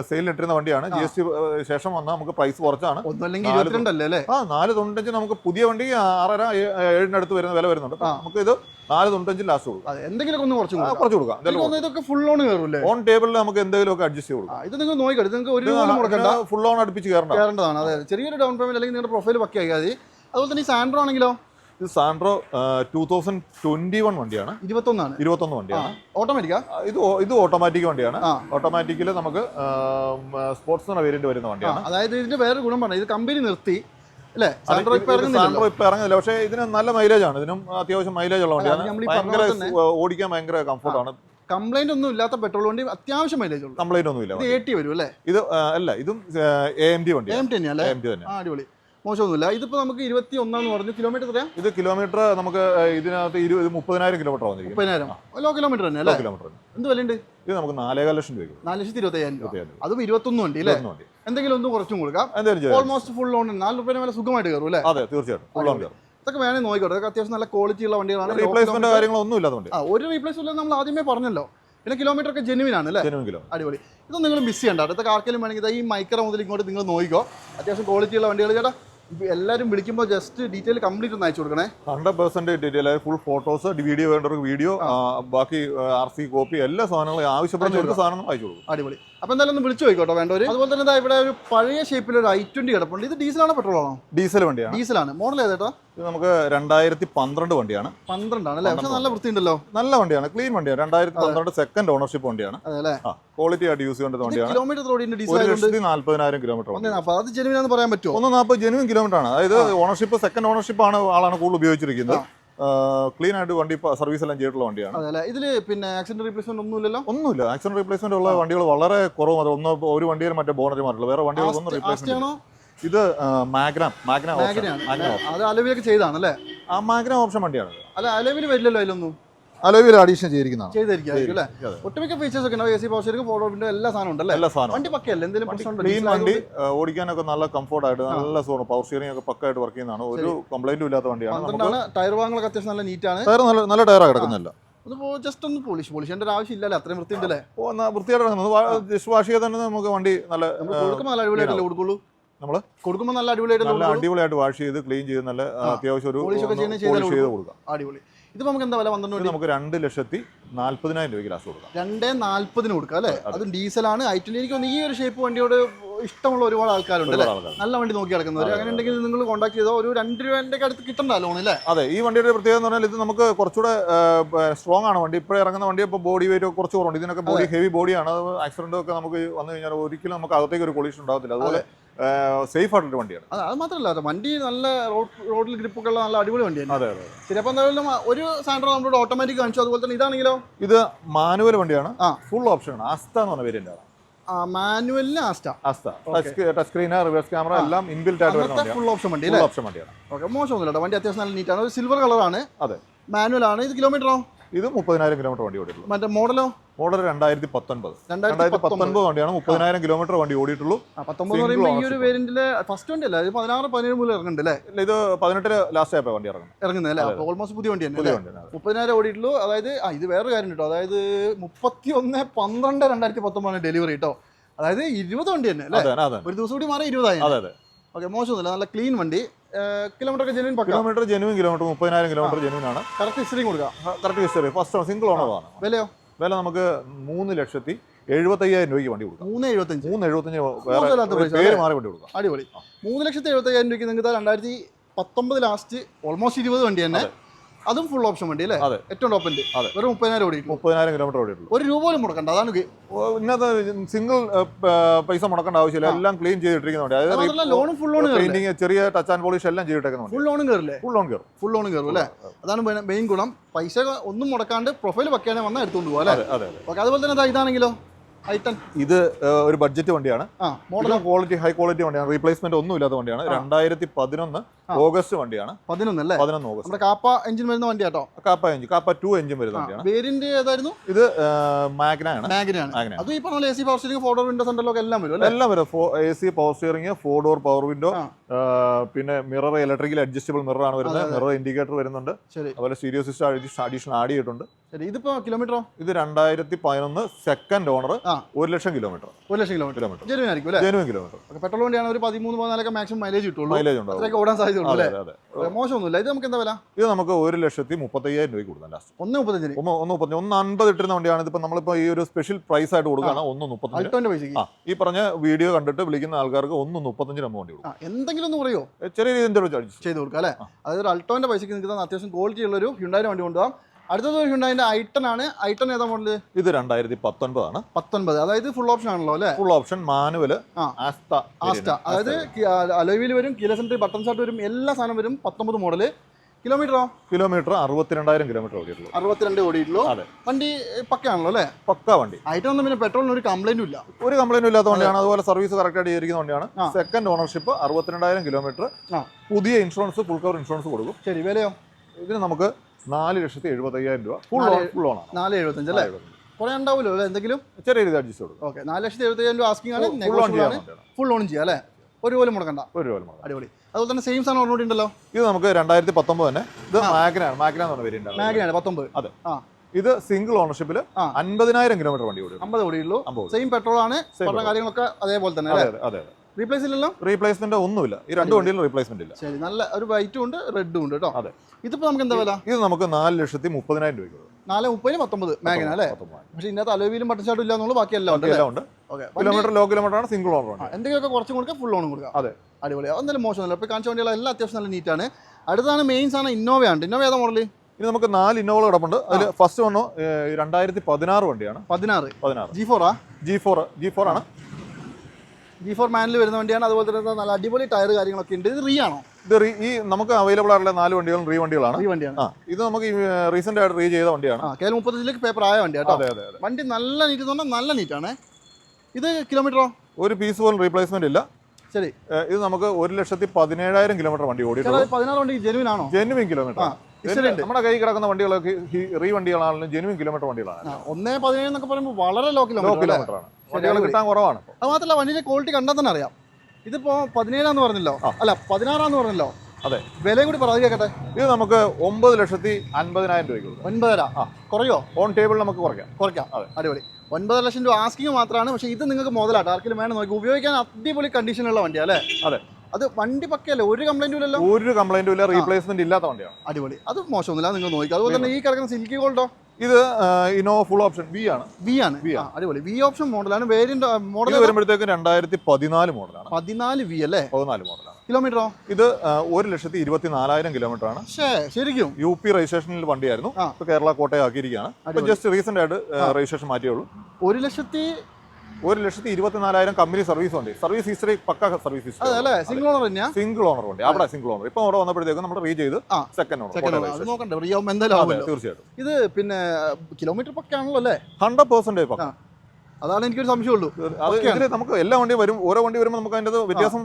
സെയിൽ ഇട്ടിരുന്ന വണ്ടിയാണ്. ജി എസ് ടി ശേഷം വന്ന നമുക്ക് പ്രൈസ് കുറച്ചാണ്. ഒന്നല്ലെങ്കിൽ നാല് ഇരുപത്തിരണ്ടല്ലേ അല്ലേ ആ നാല് തൊണ്ണൂറ്റഞ്ച് നമുക്ക് പുതിയ വണ്ടി ആറര ഏഴിനടുത്ത് വരുന്ന വില വരുന്നുണ്ട്. നമുക്ക് ഇത് നാല് തൊണ്ണൂറ്റഞ്ച് ലാസ്റ്റ് കൊടുക്കാം. എന്തെങ്കിലും ഒന്ന് കുറച്ചും കുറച്ച് കൊടുക്കാം. ഇതൊക്കെ ഫുൾ ഓൺ കയറില്ലേ ഓൺ ടേബിളിൽ നമുക്ക് എന്തെങ്കിലും ഒക്കെ അഡ്ജസ്റ്റ് കൊടുക്കാം. ഇത് നിങ്ങൾ നോക്കി നിങ്ങൾക്ക് ഒരു രൂപ ഫുൾ ഓൺ അടുപ്പിച്ച് കയറണ്ട. കയറേണ്ടതാണ്. അതെ. ചെറിയൊരു ഡൗൺ പേയ്മെന്റ് അല്ലെങ്കിൽ നിങ്ങളുടെ പ്രൊഫൈൽ പക്കിയായി അതുപോലെ തന്നെ ഈ സാൻഡ്രോ ആണെങ്കിലോ? ഇത് Santro two thousand twenty one വണ്ടിയാണ്. ഇരുപത്തൊന്നാണ്. ഇരുപത്തൊന്ന് വണ്ടിയാണ്. ഓട്ടോമാറ്റിക്കാ ഇത് ഇത് ഓട്ടോമാറ്റിക് വണ്ടിയാണ്. ഓട്ടോമാറ്റിക്കിൽ ഓട്ടോമാറ്റിക്കിൽ നമുക്ക് സ്പോർട്സ് എന്ന വേരിയന്റ് വരുന്ന വണ്ടിയാണ്. അതായത് ഇതിന്റെ വേറെ ഗുണം പറഞ്ഞു ഇത് കമ്പനി നിർത്തി സാൻഡ്രോ ഇപ്പൊ ഇറങ്ങുന്നില്ല. പക്ഷേ ഇതിന് നല്ല മൈലേജ് ആണ്. ഇതിനും അത്യാവശ്യം മൈലേജ് ഉള്ള വണ്ടിയാണ്. ഓടിക്കാൻ ഭയങ്കര കംഫർട്ട് ആണ്. കംപ്ലൈന്റ് ഒന്നും ഇല്ലാത്ത പെട്രോൾ വണ്ടി അത്യാവശ്യം മൈലേജ് ഉള്ളൂ. കംപ്ലൈന്റ് ഒന്നും ഇല്ല ഇത് എ ടി വരും അല്ലേ? ഇത് അല്ല ഇതും എ എം ഡി വണ്ടി എം ടി തന്നെയല്ലേ എ എം ഡി തന്നെ ആ അടിപൊളി. മോശമൊന്നുമില്ല. ഇതിപ്പോ നമുക്ക് ഇരുപത്തി ഒന്നാന്ന് പറഞ്ഞു. കിലോമീറ്റർ എത്രയാ? ഇത് കിലോമീറ്റർ നമുക്ക് ഇതിനകത്ത് ഇരുപത് മുപ്പതിനായിരം കിലോമീറ്റർ വന്നിരിക്കും മുപ്പതിനായിരം. ലോ കിലോമീറ്റർ തന്നെ അല്ലേ? കിലോമീറ്റർ എന്ത് വിലയുണ്ട്? ഇത് നമുക്ക് നാലേകാൽ ലക്ഷം രൂപ നാല് ലക്ഷത്തി ഇരുപത്തി അയ്യായിരം രൂപ. അതും ഇരുപത്തൊന്ന് വണ്ടി അല്ലേ എന്തെങ്കിലും ഒന്ന് കുറച്ചും കൊടുക്കാം. ഓൾമോസ്റ്റ് ഫുൾ ലോൺ നാല് രൂപ വില സുഖമായിട്ട് കയറും അല്ലേ? അതെ തീർച്ചയായിട്ടും. ഫുൾ ലോൺ കയറും. ഇതൊക്കെ വേണേ നോക്കിക്കോട്ടെ. ഇതൊക്കെ അത്യാവശ്യം നല്ല ക്വാളിറ്റി ഉള്ള വണ്ടികളാണ്. റീപ്ലേസ്മെന്റ് കാര്യങ്ങളൊന്നും ഇല്ലാത്ത വണ്ടി ആ ഒരു റീപ്ലേസ് ഇല്ല നമ്മൾ ആദ്യമേ പറഞ്ഞല്ലോ. പിന്നെ കിലോമീറ്റർ ഒക്കെ ജെനുവിൻ ആണ് അല്ലേ? ജനുവൻ കിലോ അടിപൊളി. ഇതൊന്നും നിങ്ങൾ മിസ് ചെയ്യണ്ട അടുത്ത ആർക്കെങ്കിലും വേണമെങ്കിൽ ഈ മൈക്ര മുതൽ ഇങ്ങോട്ട് നിങ്ങൾ നോക്കിക്കോ. അത്യാവശ്യം ക്വാളിറ്റി ഉള്ള വണ്ടികൾ ചേട്ടാ. എല്ലാവരും വിളിക്കുമ്പോൾ ജസ്റ്റ് ഡീറ്റെയിൽ കംപ്ലീറ്റ് ഒന്ന് അയച്ചു കൊടുക്കണേ. Hundred percent detail full photos video വേണ്ടവർക്ക് വീഡിയോ ബാക്കി ആർ സി കോപ്പി എല്ലാ സാധനങ്ങളും ആവശ്യപ്പെടുന്ന ഒരു സാധനം അയച്ചു കൊടുക്കും. അടിപൊളി. അപ്പോൾ എന്തായാലും ഒന്ന് വിളിച്ചു പോയിക്കോട്ടോ വേണ്ടവർ അതുപോലെ തന്നെ ഇവിടെ ഒരു പഴയ ഷേപ്പിൽ ഒരു ഐ ട്വന്റി കിടപ്പുണ്ട്. ഇത് ഡീസലാണോ പെട്രോൾ ആണോ ഡീസൽ വണ്ടിയാണ്. ഡീസലാണ്. മോഡൽ ഏതേട്ടാ ഇത് നമുക്ക് രണ്ടായിരത്തി പന്ത്രണ്ട് വണ്ടിയാണ്. പന്ത്രണ്ടാണ് അല്ലേ? പക്ഷെ നല്ല വൃത്തിയുണ്ടല്ലോ. നല്ല വണ്ടിയാണ്. ക്ലീൻ വണ്ടിയാണ്. രണ്ടായിരത്തി പന്ത്രണ്ട് സെക്കൻഡ് ഓണർഷിപ്പ് വണ്ടിയാണ്. ക്വാളിറ്റി ആയിട്ട് യൂസ് ചെയ്യേണ്ട വണ്ടിയാണ്. കിലോമീറ്റർ നാല്പതിനായിരം കിലോമീറ്റർ അത് പറയാൻ പറ്റുമോ ഒന്ന് നാൽപ്പത് ജെനുവിൻ കിലോമീറ്റർ ആണ്. അതായത് ഓണർഷിപ്പ് സെക്കൻഡ് ഓണർഷിപ്പ് ആണ് ആളാണ് കൂടുതൽ ഉപയോഗിച്ചിരിക്കുന്നത്. ക്ലീൻ ആയിട്ട് വണ്ടി സർവീസ് എല്ലാം ചെയ്തിട്ടുള്ള വണ്ടിയാണ്. ഇതിൽ പിന്നെ ആക്സിഡന്റ് റീപ്ലേസ്മെന്റ് ഒന്നുമില്ലല്ലോ? ഒന്നുമില്ല. ആക്സിഡന്റ് റീപ്ലേസ്മെന്റ് ഉള്ള വണ്ടികൾ വളരെ കുറവും. അത് ഒന്ന് ഒരു വണ്ടിയിൽ മറ്റേ ബോണറി മാറ്റുള്ളൂ വേറെ വണ്ടികളൊന്നും റീപ്ലേസ്മെന്റ് ഇത് മാഗ്നാം മാഗ്നാം അത് അലവിലൊക്കെ ചെയ്താണ് അല്ലേ? ആ മാഗ്നാം ഓപ്ഷൻ വണ്ടിയാണ്. അല്ല അലവിൽ വരില്ലല്ലോ അതിലൊന്നും? അലോവിൽ അഡീഷൻ ചെയ്തിരിക്കുന്നതാണ്. ചെയ്തിരിക്കും അല്ലേ? ഒട്ടുമിക്ക ഫീച്ചേഴ്സ് ഒക്കെ ഉണ്ടാവും. A C power steering four window എല്ലാ സാധനം ഉണ്ടല്ലേ എല്ലാ സാധനം വണ്ടി പക്കയല്ലേ? എന്തെങ്കിലും ക്ലീൻ Diesel വണ്ടി ഓടിക്കാനൊക്കെ നല്ല കംഫർട്ട് ആയിട്ട് നല്ല സോണം പവർ സ്റ്റിയറിംഗ് ഒക്കെ പക്കായിട്ട് വർക്ക് ചെയ്യുന്നതാണ്. ഒരു കംപ്ലൈന്റും ഇല്ലാത്ത വണ്ടിയാണ്. ടയർ വാങ്ങലൊക്കെ അത്യാവശ്യം നല്ല നീറ്റാണ് ടയർ നല്ല നല്ല ടയറാണ് കിടക്കുന്നില്ല. അതിപ്പോ ജസ്റ്റ് ഒന്ന് പോളിഷ് പോളിഷ് ഒരു ആവശ്യം ഇല്ലല്ലേ അത്രയും വൃത്തിയുണ്ടല്ലേ? ഓ വൃത്തിയായിട്ട് ഡിഷ് വാഷ് ചെയ്താൽ തന്നെ നമുക്ക് വണ്ടി നല്ല കൊടുക്കുമ്പോൾ നല്ല അടിപൊളിയായിട്ടല്ലേ കൊടുക്കുള്ളൂ? നമ്മൾ കൊടുക്കുമ്പോൾ നല്ല അടിപൊളിയായിട്ട് നല്ല അടിപൊളിയായിട്ട് വാഷ് ചെയ്ത് ക്ലീൻ ചെയ്ത് നല്ല അത്യാവശ്യം ഒരു പോളിഷ് ചെയ്ത് കൊടുക്കാം. അടിപൊളി. ഇത് നമുക്ക് എന്താ വില പന്ത്രണ്ട് നമുക്ക് രണ്ട് ലക്ഷത്തി നാല്പതിനായിരം രൂപയ്ക്ക് ലാസ്റ്റ് കൊടുക്കാം. രണ്ടേ നാല്പതിന് കൊടുക്കാം അല്ലേ? അത്. ഡീസലാണ് ഐറ്റിന് എനിക്ക് തോന്നുന്നു ഈ ഒരു ഷേപ്പ് വണ്ടിയോട് ഇഷ്ടമുള്ള ഒരുപാട് ആൾക്കാരുണ്ട് നല്ല വണ്ടി നോക്കി നടക്കുന്നവർ അങ്ങനെ ഉണ്ടെങ്കിൽ നിങ്ങൾ കോൺടാക്ട് ചെയ്തോ ഒരു രണ്ട് രൂപ അടുത്ത് കിട്ടണ്ട ലോൺ അല്ലേ അതെ ഈ വണ്ടിയുടെ പ്രത്യേകത എന്ന് പറഞ്ഞാൽ ഇത് നമുക്ക് കുറച്ചുകൂടെ സ്ട്രോങ് ആണ് വണ്ടി. ഇപ്പോൾ ഇറങ്ങുന്ന വണ്ടി ഇപ്പോൾ ബോഡി വെയിറ്റ് കുറച്ച് കുറവുണ്ട്. ഇതിനൊക്കെ ബോഡി ഹെവി ബോഡിയാണ് ആക്സിഡന്റ് ഒക്കെ നമുക്ക് വന്നു കഴിഞ്ഞാൽ ഒരിക്കലും നമുക്ക് അകത്തേക്ക് ഒരു കൊളീഷൻ ഉണ്ടാകത്തില്ല. അതുപോലെ സേഫ് ആയിട്ടൊരു വണ്ടിയാണ്. അത് അത് മാത്രമല്ല അത് വണ്ടി നല്ല റോഡ് റോഡിൽ ഗ്രിപ്പൊക്കെ ഉള്ള നല്ല അടിപൊളി വണ്ടിയാണ്. അതെ അതെ ശരി അപ്പോൾ എന്തായാലും ഒരു സാൻഡ്രോ നമ്മളോട് ഓട്ടോമാറ്റിക് കാണിച്ചു. അതുപോലെ തന്നെ ഇതാണെങ്കിലോ? ഇത് മാനുവൽ വണ്ടിയാണ്. ആ. ഫുൾ ഓപ്ഷൻ ആണ്. ആസ്ത എന്ന് പറഞ്ഞ ആണ്. മാനുവലിന് Asta Asta touch screen reverse camera എല്ലാം ഇൻബിൽറ്റ് ആയിട്ട് ഫുൾ ഓപ്ഷൻ വണ്ടി ഫുൾ ഓപ്ഷൻ വണ്ടിയാണ്. ഓക്കെ മോശമൊന്നുമില്ല വണ്ടി അത്യാവശ്യം നല്ല നീറ്റാണ് ഒരു സിൽവർ കളറാണ് അതെ. മാനുവൽ ആണ്. ഇത് കിലോമീറ്ററോ ഇത് മുപ്പതിനായിരം കിലോമീറ്റർ വണ്ടി ഓടിയിട്ടുള്ളൂ. മറ്റേ മോഡലോ മോഡൽ രണ്ടായിരത്തി പത്തൊൻപത് രണ്ടായിരത്തി പത്തൊൻപത് വണ്ടിയാണ് മുപ്പതിനായിരം കിലോമീറ്റർ വണ്ടി ഓടിയിട്ടുള്ളൂ. ഈ ഒരു വേരിയന്റിലെ ഫസ്റ്റ് വണ്ടി അല്ല പതിനാറ് പതിനേഴ് മുതൽ ഇറങ്ങുന്നുണ്ട് അല്ലേ? ഇത് പതിനെട്ടിൽ ലാസ്റ്റ് ആയപ്പോൾ വണ്ടി ഇറങ്ങുന്നത്. ഇറങ്ങുന്നത് അല്ലേ? ഓൾമോസ്റ്റ് പുതിയ വണ്ടി തന്നെ. മുപ്പതിനായിരം ഓടിയിട്ടുള്ളൂ. അതായത് ആ ഇത് വേറൊരു കാര്യം കേട്ടോ. അതായത് മുപ്പത്തി ഒന്ന് പന്ത്രണ്ട് രണ്ടായിരത്തി പത്തൊമ്പതാണ് ഡെലിവറി കേട്ടോ. അതായത് ഇരുപത് വണ്ടി തന്നെ അല്ലേ? ഒരു ദിവസം കൂടി മാറി ഇരുപതായി. അതെ അതെ. ഓക്കെ മോശമൊന്നുമില്ല. നല്ല ക്ലീൻ വണ്ടി. Kilometre genuine kilometre genuine kilometre മുപ്പതിനായിരം കിലോമീറ്റർ ജെനുവിൻ ആണ്. കറക്റ്റ് ഹിസ്റ്ററിയും കൊടുക്കാം. Correct history first single owner ആണ്. വിലയോ? വില നമുക്ക് മൂന്ന് ലക്ഷത്തി എഴുപത്തയ്യായിരം രൂപയ്ക്ക് വണ്ടി കൊടുക്കാം. മൂന്ന് എഴുപത്തഞ്ച്. മൂന്ന് എഴുപത്തഞ്ച് വേറെ പേര് മാറി വണ്ടി കൊടുക്കാം. അടിപൊളി. മൂന്ന് ലക്ഷത്തി എഴുപത്തയ്യായിരം രൂപയ്ക്ക് നിങ്ങൾക്ക് രണ്ടായിരത്തി പത്തൊമ്പത് ലാസ്റ്റ് ഓൾമോസ്റ്റ് ഇരുപത് വണ്ടി തന്നെ. അതും ഫുൾ ഓപ്ഷൻ വണ്ടി അല്ലേ അതെ. ഏറ്റവും ടോപ്പിന്റെ അതെ. ഒരു മുപ്പതിനായിരം ഓടി മുപ്പതിനായിരം കിലോമീറ്റർ ഓടിയിട്ടുള്ളൂ. ഒരു രൂപ പോലും മുടക്കണ്ട. അതാണ് ഇന്നത്തെ സിംഗിൾ പൈസ മുടക്കേണ്ട ആവശ്യമില്ല. എല്ലാം ക്ലീൻ ചെയ്തിട്ടിരിക്കുന്നുണ്ട് അതായത് ലോണും ഫുൾ ലോൺ പെയിന്റിംഗ് പെയിന്റിങ് ചെറിയ ടച്ച് ആൻഡ് പോളിഷ് എല്ലാം ചെയ്തിട്ടേക്കുന്നുണ്ട് ഫുൾ ലോണും കയറില്ലേ ഫുൾ ലോൺ കയറും ഫുൾ ലോണും കയറും അല്ലേ അതാണ് മെയിൻ ഗുണം. പൈസ ഒന്നും മുടക്കാണ്ട് പ്രൊഫൈൽ വെക്കാനേ വന്നാൽ എടുത്തുകൊണ്ട് പോകാം അല്ലേ? അതെ ഓക്കെ അതുപോലെ തന്നെ ഇതാണെങ്കിലോ? ഇത് ഒരു ബഡ്ജറ്റ് വണ്ടിയാണ്. മോഡൽ ക്വാളിറ്റി ഹൈ ക്വാളിറ്റി വണ്ടിയാണ്. റീപ്ലേസ്മെന്റ് ഒന്നും ഇല്ലാത്ത വണ്ടിയാണ് രണ്ടായിരത്തി പതിനൊന്ന് ഓഗസ്റ്റ് വണ്ടിയാണ്. പതിനൊന്ന് അല്ലേ പതിനൊന്ന് ഓഗസ്റ്റ്. നമ്മുടെ കാപ്പ എഞ്ചിൻ വരുന്ന വണ്ടി കേട്ടോ Kappa engine Kappa two engine വരുന്ന വണ്ടിയാണ്. വേരിന്റെ ഏതായിരുന്നു? ഇത് മാഗ്ന ആണ്. അത് ഈ പറഞ്ഞ A C power steering four door window സെന്ററിലൊക്കെ എല്ലാം വരും എല്ലാം വരും. A C power steering four door power window പിന്നെ മിറർ ഇലക്ട്രിക്കൽ അഡ്ജസ്റ്റബിൾ മിറർ ആണ് വരുന്നത്. മിറർ ഇൻഡിക്കേറ്റർ വരുന്നുണ്ട്. അതുപോലെ സ്റ്റീരിയോ സിസ്റ്റം അഡീഷണൽ ആഡ് ചെയ്തിട്ടുണ്ട്. ഇതിപ്പോ കിലോമീറ്ററോ ഇത് രണ്ടായിരത്തി പതിനൊന്ന് സെക്കൻഡ് ഓണർ. ഒരു ലക്ഷം കിലോമീറ്റർ ഒരു ലക്ഷം കിലോമീറ്റർ ജെനുവിൻ ആയിരിക്കും ജനുവൻ കിലോമീറ്റർ പെട്രോൾ വണ്ടിയാണ് ഒരു പതിമൂന്ന് പതിനാലൊക്കെ മാക്സിമം മൈലേജ് കിട്ടുള്ളൂ. മൈലേജ് ഉണ്ടാവും ഓടാൻ ഓടാൻ സാധ്യത ഉള്ളൂ അല്ലേ മോശമൊന്നുമില്ല. ഇത് നമുക്ക് എന്താ വില? ഇത് നമുക്ക് ഒരു ലക്ഷത്തി മുപ്പത്തയ്യായിരം രൂപയ്ക്ക് കൊടുക്കാം ലാസ്റ്റ് ഒന്ന് മുപ്പത്തഞ്ചിന്? ഒന്ന് ഒന്ന് മുപ്പത്തി ഒന്ന് അൻപത് ഇട്ടിരുന്ന വണ്ടിയാണ്. ഇതിപ്പോൾ നമ്മളിപ്പോൾ ഈ ഒരു സ്പെഷ്യൽ പ്രൈസ് ആയിട്ട് കൊടുക്കുകയാണ്. ഒന്ന് മുപ്പത്തഞ്ച് അൾട്ടോന്റെ പൈസക്ക്? ആ ഈ പറഞ്ഞ വീഡിയോ കണ്ടിട്ട് വിളിക്കുന്ന ആൾക്കാർക്ക് ഒന്ന് മുപ്പത്തഞ്ചിന് നമ്മൾ വണ്ടി കൊടുക്കും. എന്തെങ്കിലും ഒന്ന് പറയോ? ചെറിയ രീതിയിൽ ചെയ്ത് കൊടുക്കാം അല്ലേ? അതായത് ഒരു അൾട്ടോന്റെ പൈസക്ക് നിങ്ങൾക്ക് അത്യാവശ്യം ക്വാളിറ്റി ഉള്ള ഒരു ഹ്യുണ്ടായി വണ്ടി കൊണ്ടുപോകാം. അടുത്തത് ഹ്യുണ്ടായിന്റെ ഐട്ടൺ ആണ്. ഐട്ടൺ ഏതാ മോഡൽ ഇത് രണ്ടായിരത്തി പത്തൊൻപതാണ് പത്തൊൻപത്. അതായത് ഫുൾ ഓപ്ഷൻ ആണല്ലോ അല്ലേ? ഫുൾ ഓപ്ഷൻ മാനുവൽ ആസ്റ്റ അതായത് അലോവിൽ വരും കിലോ സെന്റർ ബട്ടൺ ഷർട്ട് വരും എല്ലാ സാധനം വരും. പത്തൊമ്പത് മോഡൽ കിലോമീറ്ററോ? കിലോമീറ്റർ അറുപത്തിരണ്ടായിരം കിലോമീറ്റർ ഓടിയിട്ടുള്ളൂ. അറുപത്തിരണ്ട് ഓടിയിട്ടുള്ളൂ. അതെ. വണ്ടി പക്കാണല്ലോ അല്ലേ? പക്ക വണ്ടി. ഐറ്റം ഒന്നും പിന്നെ പെട്രോളിന് ഒരു കംപ്ലൈന്റും ഇല്ല. ഒരു കംപ്ലൈന്റും ഇല്ലാത്ത വണ്ടിയാണ്. അതുപോലെ സർവീസ് കറക്റ്റ് ആയിട്ട് ചെയ്തിരിക്കുന്ന വണ്ടിയാണ്. സെക്കൻഡ് ഓണർഷിപ്പ് അറുപത്തിരണ്ടായിരം കിലോമീറ്റർ. പുതിയ ഇൻഷുറൻസ് ഫുൾ കവർ ഇൻഷുറൻസ് കൊടുക്കും. ശരി വിലയോ? ഇതിന് നമുക്ക് നാല് ലക്ഷത്തി എഴുപത്തയ്യായിരം രൂപ. ഫുൾ നാല് ഓൺ ഫുൾ ഓണാണ് നാല് എഴുപത്തഞ്ച് അല്ലേ? കുറേ ഉണ്ടാവുമല്ലോ അല്ലേ എന്തെങ്കിലും? ചെറിയ രീതി അഡ്ജസ്റ്റ് കൊടുക്കും. ഓക്കെ നാല് ലക്ഷത്തി എഴുപത്തയ്യായിരം രൂപ ആസ്കിംഗ് ആണ്. ഫുൾ ഓൺ ആണ്. ഫുൾ ചെയ്യാം അല്ലേ? ഒരു പോലും മുടക്കണ്ട. ഒരു പോലും മുതൽ. അടിപൊളി. അതുപോലെ തന്നെ സെയിം സാധനം ഓർമ്മ ഉണ്ടല്ലോ ഇത് നമുക്ക് രണ്ടായിരത്തി പത്തൊമ്പത് തന്നെ. ഇത് മാഗ്നാണ് മാഗ്ന എന്ന് പറഞ്ഞ വേരിയന്റ് മാഗ്നാണ് പത്തൊമ്പത്. അതെ. ആ. ഇത് സിംഗിൾ ഓണർഷിപ്പിൽ. അൻപതിനായിരം കിലോമീറ്റർ വണ്ടി ഓടി. അമ്പത് ഓടിയുള്ളൂ സെയിം പെട്രോൾ ആണ് കാര്യങ്ങളൊക്കെ അതേപോലെ തന്നെ അതെ അതെ റീപ്ലേസ് ഇല്ലല്ലോ? റീപ്ലേസ്മെന്റ് ഒന്നുമില്ല. ഈ രണ്ട് വണ്ടിയിലും റീപ്ലേസ്മെന്റ് ഇല്ല. ശരി നല്ല ഒരു വൈറ്റും ഉണ്ട് റെഡും ഉണ്ട് കേട്ടോ. അതെ. ഇതിപ്പോ നമുക്ക് എന്താ വില? ഇത് നമുക്ക് നാല് ലക്ഷത്തി മുപ്പതിനായിരം രൂപയ്ക്ക്. നാല് മുപ്പതിന് പത്തൊമ്പത് മാഗന അല്ലേ? പക്ഷെ ഇതിനകത്ത് അലോവിയിലും ബട്ടൺ ഷാട്ടും ഇല്ല എന്നുള്ള ഉണ്ട് ബാക്കി അല്ലേ? എല്ലാം ഉണ്ട്. കിലോമീറ്റർ ലോ കിലോമീറ്റർ ആണ് സിംഗിൾ ഓണർ ആണ് എന്തെങ്കിലുമൊക്കെ കുറച്ചും കൊടുക്കുക ഫുൾ ഓണും കൊടുക്കുക. അതെ. അടിപൊളി. അതെന്തായാലും മോശമല്ല ഇപ്പോൾ കാണിച്ച എല്ലാം അത്യാവശ്യം നല്ല നീറ്റാണ് അടുത്താണ് മെയിൻ സാധനം ഇന്നോവയാണ് ഇന്നോവ ഏതാ മോഡൽ ഇനി നമുക്ക് നാല് ഇന്നോവകൾ കിടപ്പുണ്ട്. അതിൽ ഫസ്റ്റ് വണ്ണോ രണ്ടായിരത്തി പതിനാറ് വണ്ടിയാണ്. പതിനാറ്. പതിനാറ്. ജി ഫോറാ ജി ഫോർ ജി ഫോർ ആണ്. ജി ഫോർ മാനിൽ വരുന്ന വണ്ടിയാണ്. അതുപോലെ തന്നെ നല്ല അടിപൊളി ടയർ കാര്യങ്ങളൊക്കെ ഉണ്ട്. ഇത് റീ ആണോ? ഇത് ഈ നമുക്ക് അവൈലബിൾ ആയിട്ടുള്ള നാല് വണ്ടികളും റീ വണ്ടികളാണ്. റീ വണ്ടിയാണ്. ആ ഇത് നമുക്ക് റീസെന്റ് ആയിട്ട് റീ ചെയ്ത വണ്ടിയാണ്. ആ കെ മുപ്പത്തഞ്ചിലേക്ക് പേപ്പർ ആയ വണ്ടി കേട്ടോ. അതെ അതെ അതെ. വണ്ടി നല്ല നീറ്റ് എന്ന് പറഞ്ഞാൽ നല്ല നീറ്റാണ് ഇത് കിലോമീറ്ററോ ഒരു പീസ് പോലും റീപ്ലേസ്മെന്റ് ഇല്ല. ശരി. ഇത് നമുക്ക് ഒരു ലക്ഷത്തി പതിനേഴായിരം കിലോമീറ്റർ വണ്ടി ഓടിയിട്ടുണ്ട്. പതിനാറ് വണ്ടി ജെനുവിൻ ആണോ? ജെനുവിൻ കിലോമീറ്റർ നമ്മുടെ കൈ കിടക്കുന്ന വണ്ടികളൊക്കെ റീ വണ്ടികളാണെങ്കിലും ജെനുവിൻ കിലോമീറ്റർ വണ്ടികളാണ്. ഒന്നേ പതിനേഴ് എന്നൊക്കെ പറയുമ്പോൾ വളരെ ലോ കിലോമീറ്റർ ആണ്. വണ്ടികൾ കിട്ടാൻ കുറവാണ്. അത് മാത്രമല്ല വണ്ടിയുടെ ക്വാളിറ്റി കണ്ടാൽ തന്നെ അറിയാം. ഇതിപ്പോ പതിനേഴാന്ന് പറഞ്ഞല്ലോ. അല്ല പതിനാറാന്ന് പറഞ്ഞല്ലോ. അതെ. വിലയും കൂടി പറഞ്ഞു കേട്ടെ ഇത് നമുക്ക് ഒമ്പത് ലക്ഷത്തി അൻപതിനായിരം രൂപയ്ക്ക് ഒൻപതര. ആ. കുറയോ? ഓൺ ടേബിൾ നമുക്ക് കുറയ്ക്കാം. കുറയ്ക്കാം. അതെ. അടിപൊളി. ഒൻപത് ലക്ഷം രൂപ ആസ്കിങ് മാത്രമാണ് പക്ഷേ ഇത് നിങ്ങൾക്ക് മുതലാട്ട്. ആർക്കെങ്കിലും വേണം നോക്കി. ഉപയോഗിക്കാൻ അടിപൊളി കണ്ടീഷനുള്ള വണ്ടിയാണ് അല്ലേ? അതെ. അത് വണ്ടി പക്കയല്ലേ? ഒരു കംപ്ലൈന്റും ഇല്ലല്ലോ? ഒരു കംപ്ലൈന്റും ഇല്ല. റീപ്ലേസ്മെന്റ് ഇല്ലാത്ത വണ്ടിയാണ്. അടിപൊളി. അത് മോശമൊന്നുമില്ല. നിങ്ങൾ നോക്കി. അതുപോലെ തന്നെ ഈ കിടക്കുന്ന സിൽക്കി ഗോൾഡോ ഇത് ഇനോ ഫുൾ ഓപ്ഷൻ വി ആണ്. വി ആണ്. വി ആണ്. അടിപൊളി. വി ഓപ്ഷൻ മോഡലാണ് വേരിയന്റ് മോഡൽ വരുമ്പോഴത്തേക്കും രണ്ടായിരത്തി പതിനാല് മോഡലാണ് പതിനാല് വി അല്ലേ? പതിനാല് മോഡലാണ് കിലോമീറ്ററോ ഇത് ഒരു ലക്ഷത്തി ഇരുപത്തി നാലായിരം കിലോമീറ്റർ ആണ് ശരിക്കും. യു പി രജിസ്ട്രേഷനിൽ വണ്ടിയായിരുന്നു. കേരള കോട്ടയം ആക്കിയിരിക്കുകയാണ്. ജസ്റ്റ് റീസെന്റ് ആയിട്ട് രജിസ്ട്രേഷൻ മാറ്റിയുള്ളൂ ഒരു ലക്ഷത്തി ഒരു ലക്ഷത്തി ഇരുപത്തിനാലായിരം കമ്പനി സർവീസ് ഉണ്ട്. Service history pucca service history single owner തന്നെയാ? സിംഗിൾ ഓണർ വണ്ടി അവിടെ സിംഗിൾ ഓണർ ഇപ്പൊ അവിടെ വന്നപ്പോഴത്തേക്കും നമ്മൾ റീ ചെയ്ത്. സെക്കൻഡ് ഓണർ നോക്കണ്ടേ ആവുമ്പോൾ എന്തായാലും തീർച്ചയായിട്ടും. ഇത് പിന്നെ കിലോമീറ്റർ പക്കാണല്ലോ അല്ലേ? ഹൺഡ്രഡ് പെർസെന്റേജ് പക്ക അതാണ് എനിക്കൊരു സംശയമുള്ളൂ. അത് പക്കയാണ്. ഇതിൽ നമുക്ക് എല്ലാ വണ്ടിയും വരും ഓരോ വണ്ടി വരുമ്പോൾ നമുക്ക് അതിന്റെ വ്യത്യാസം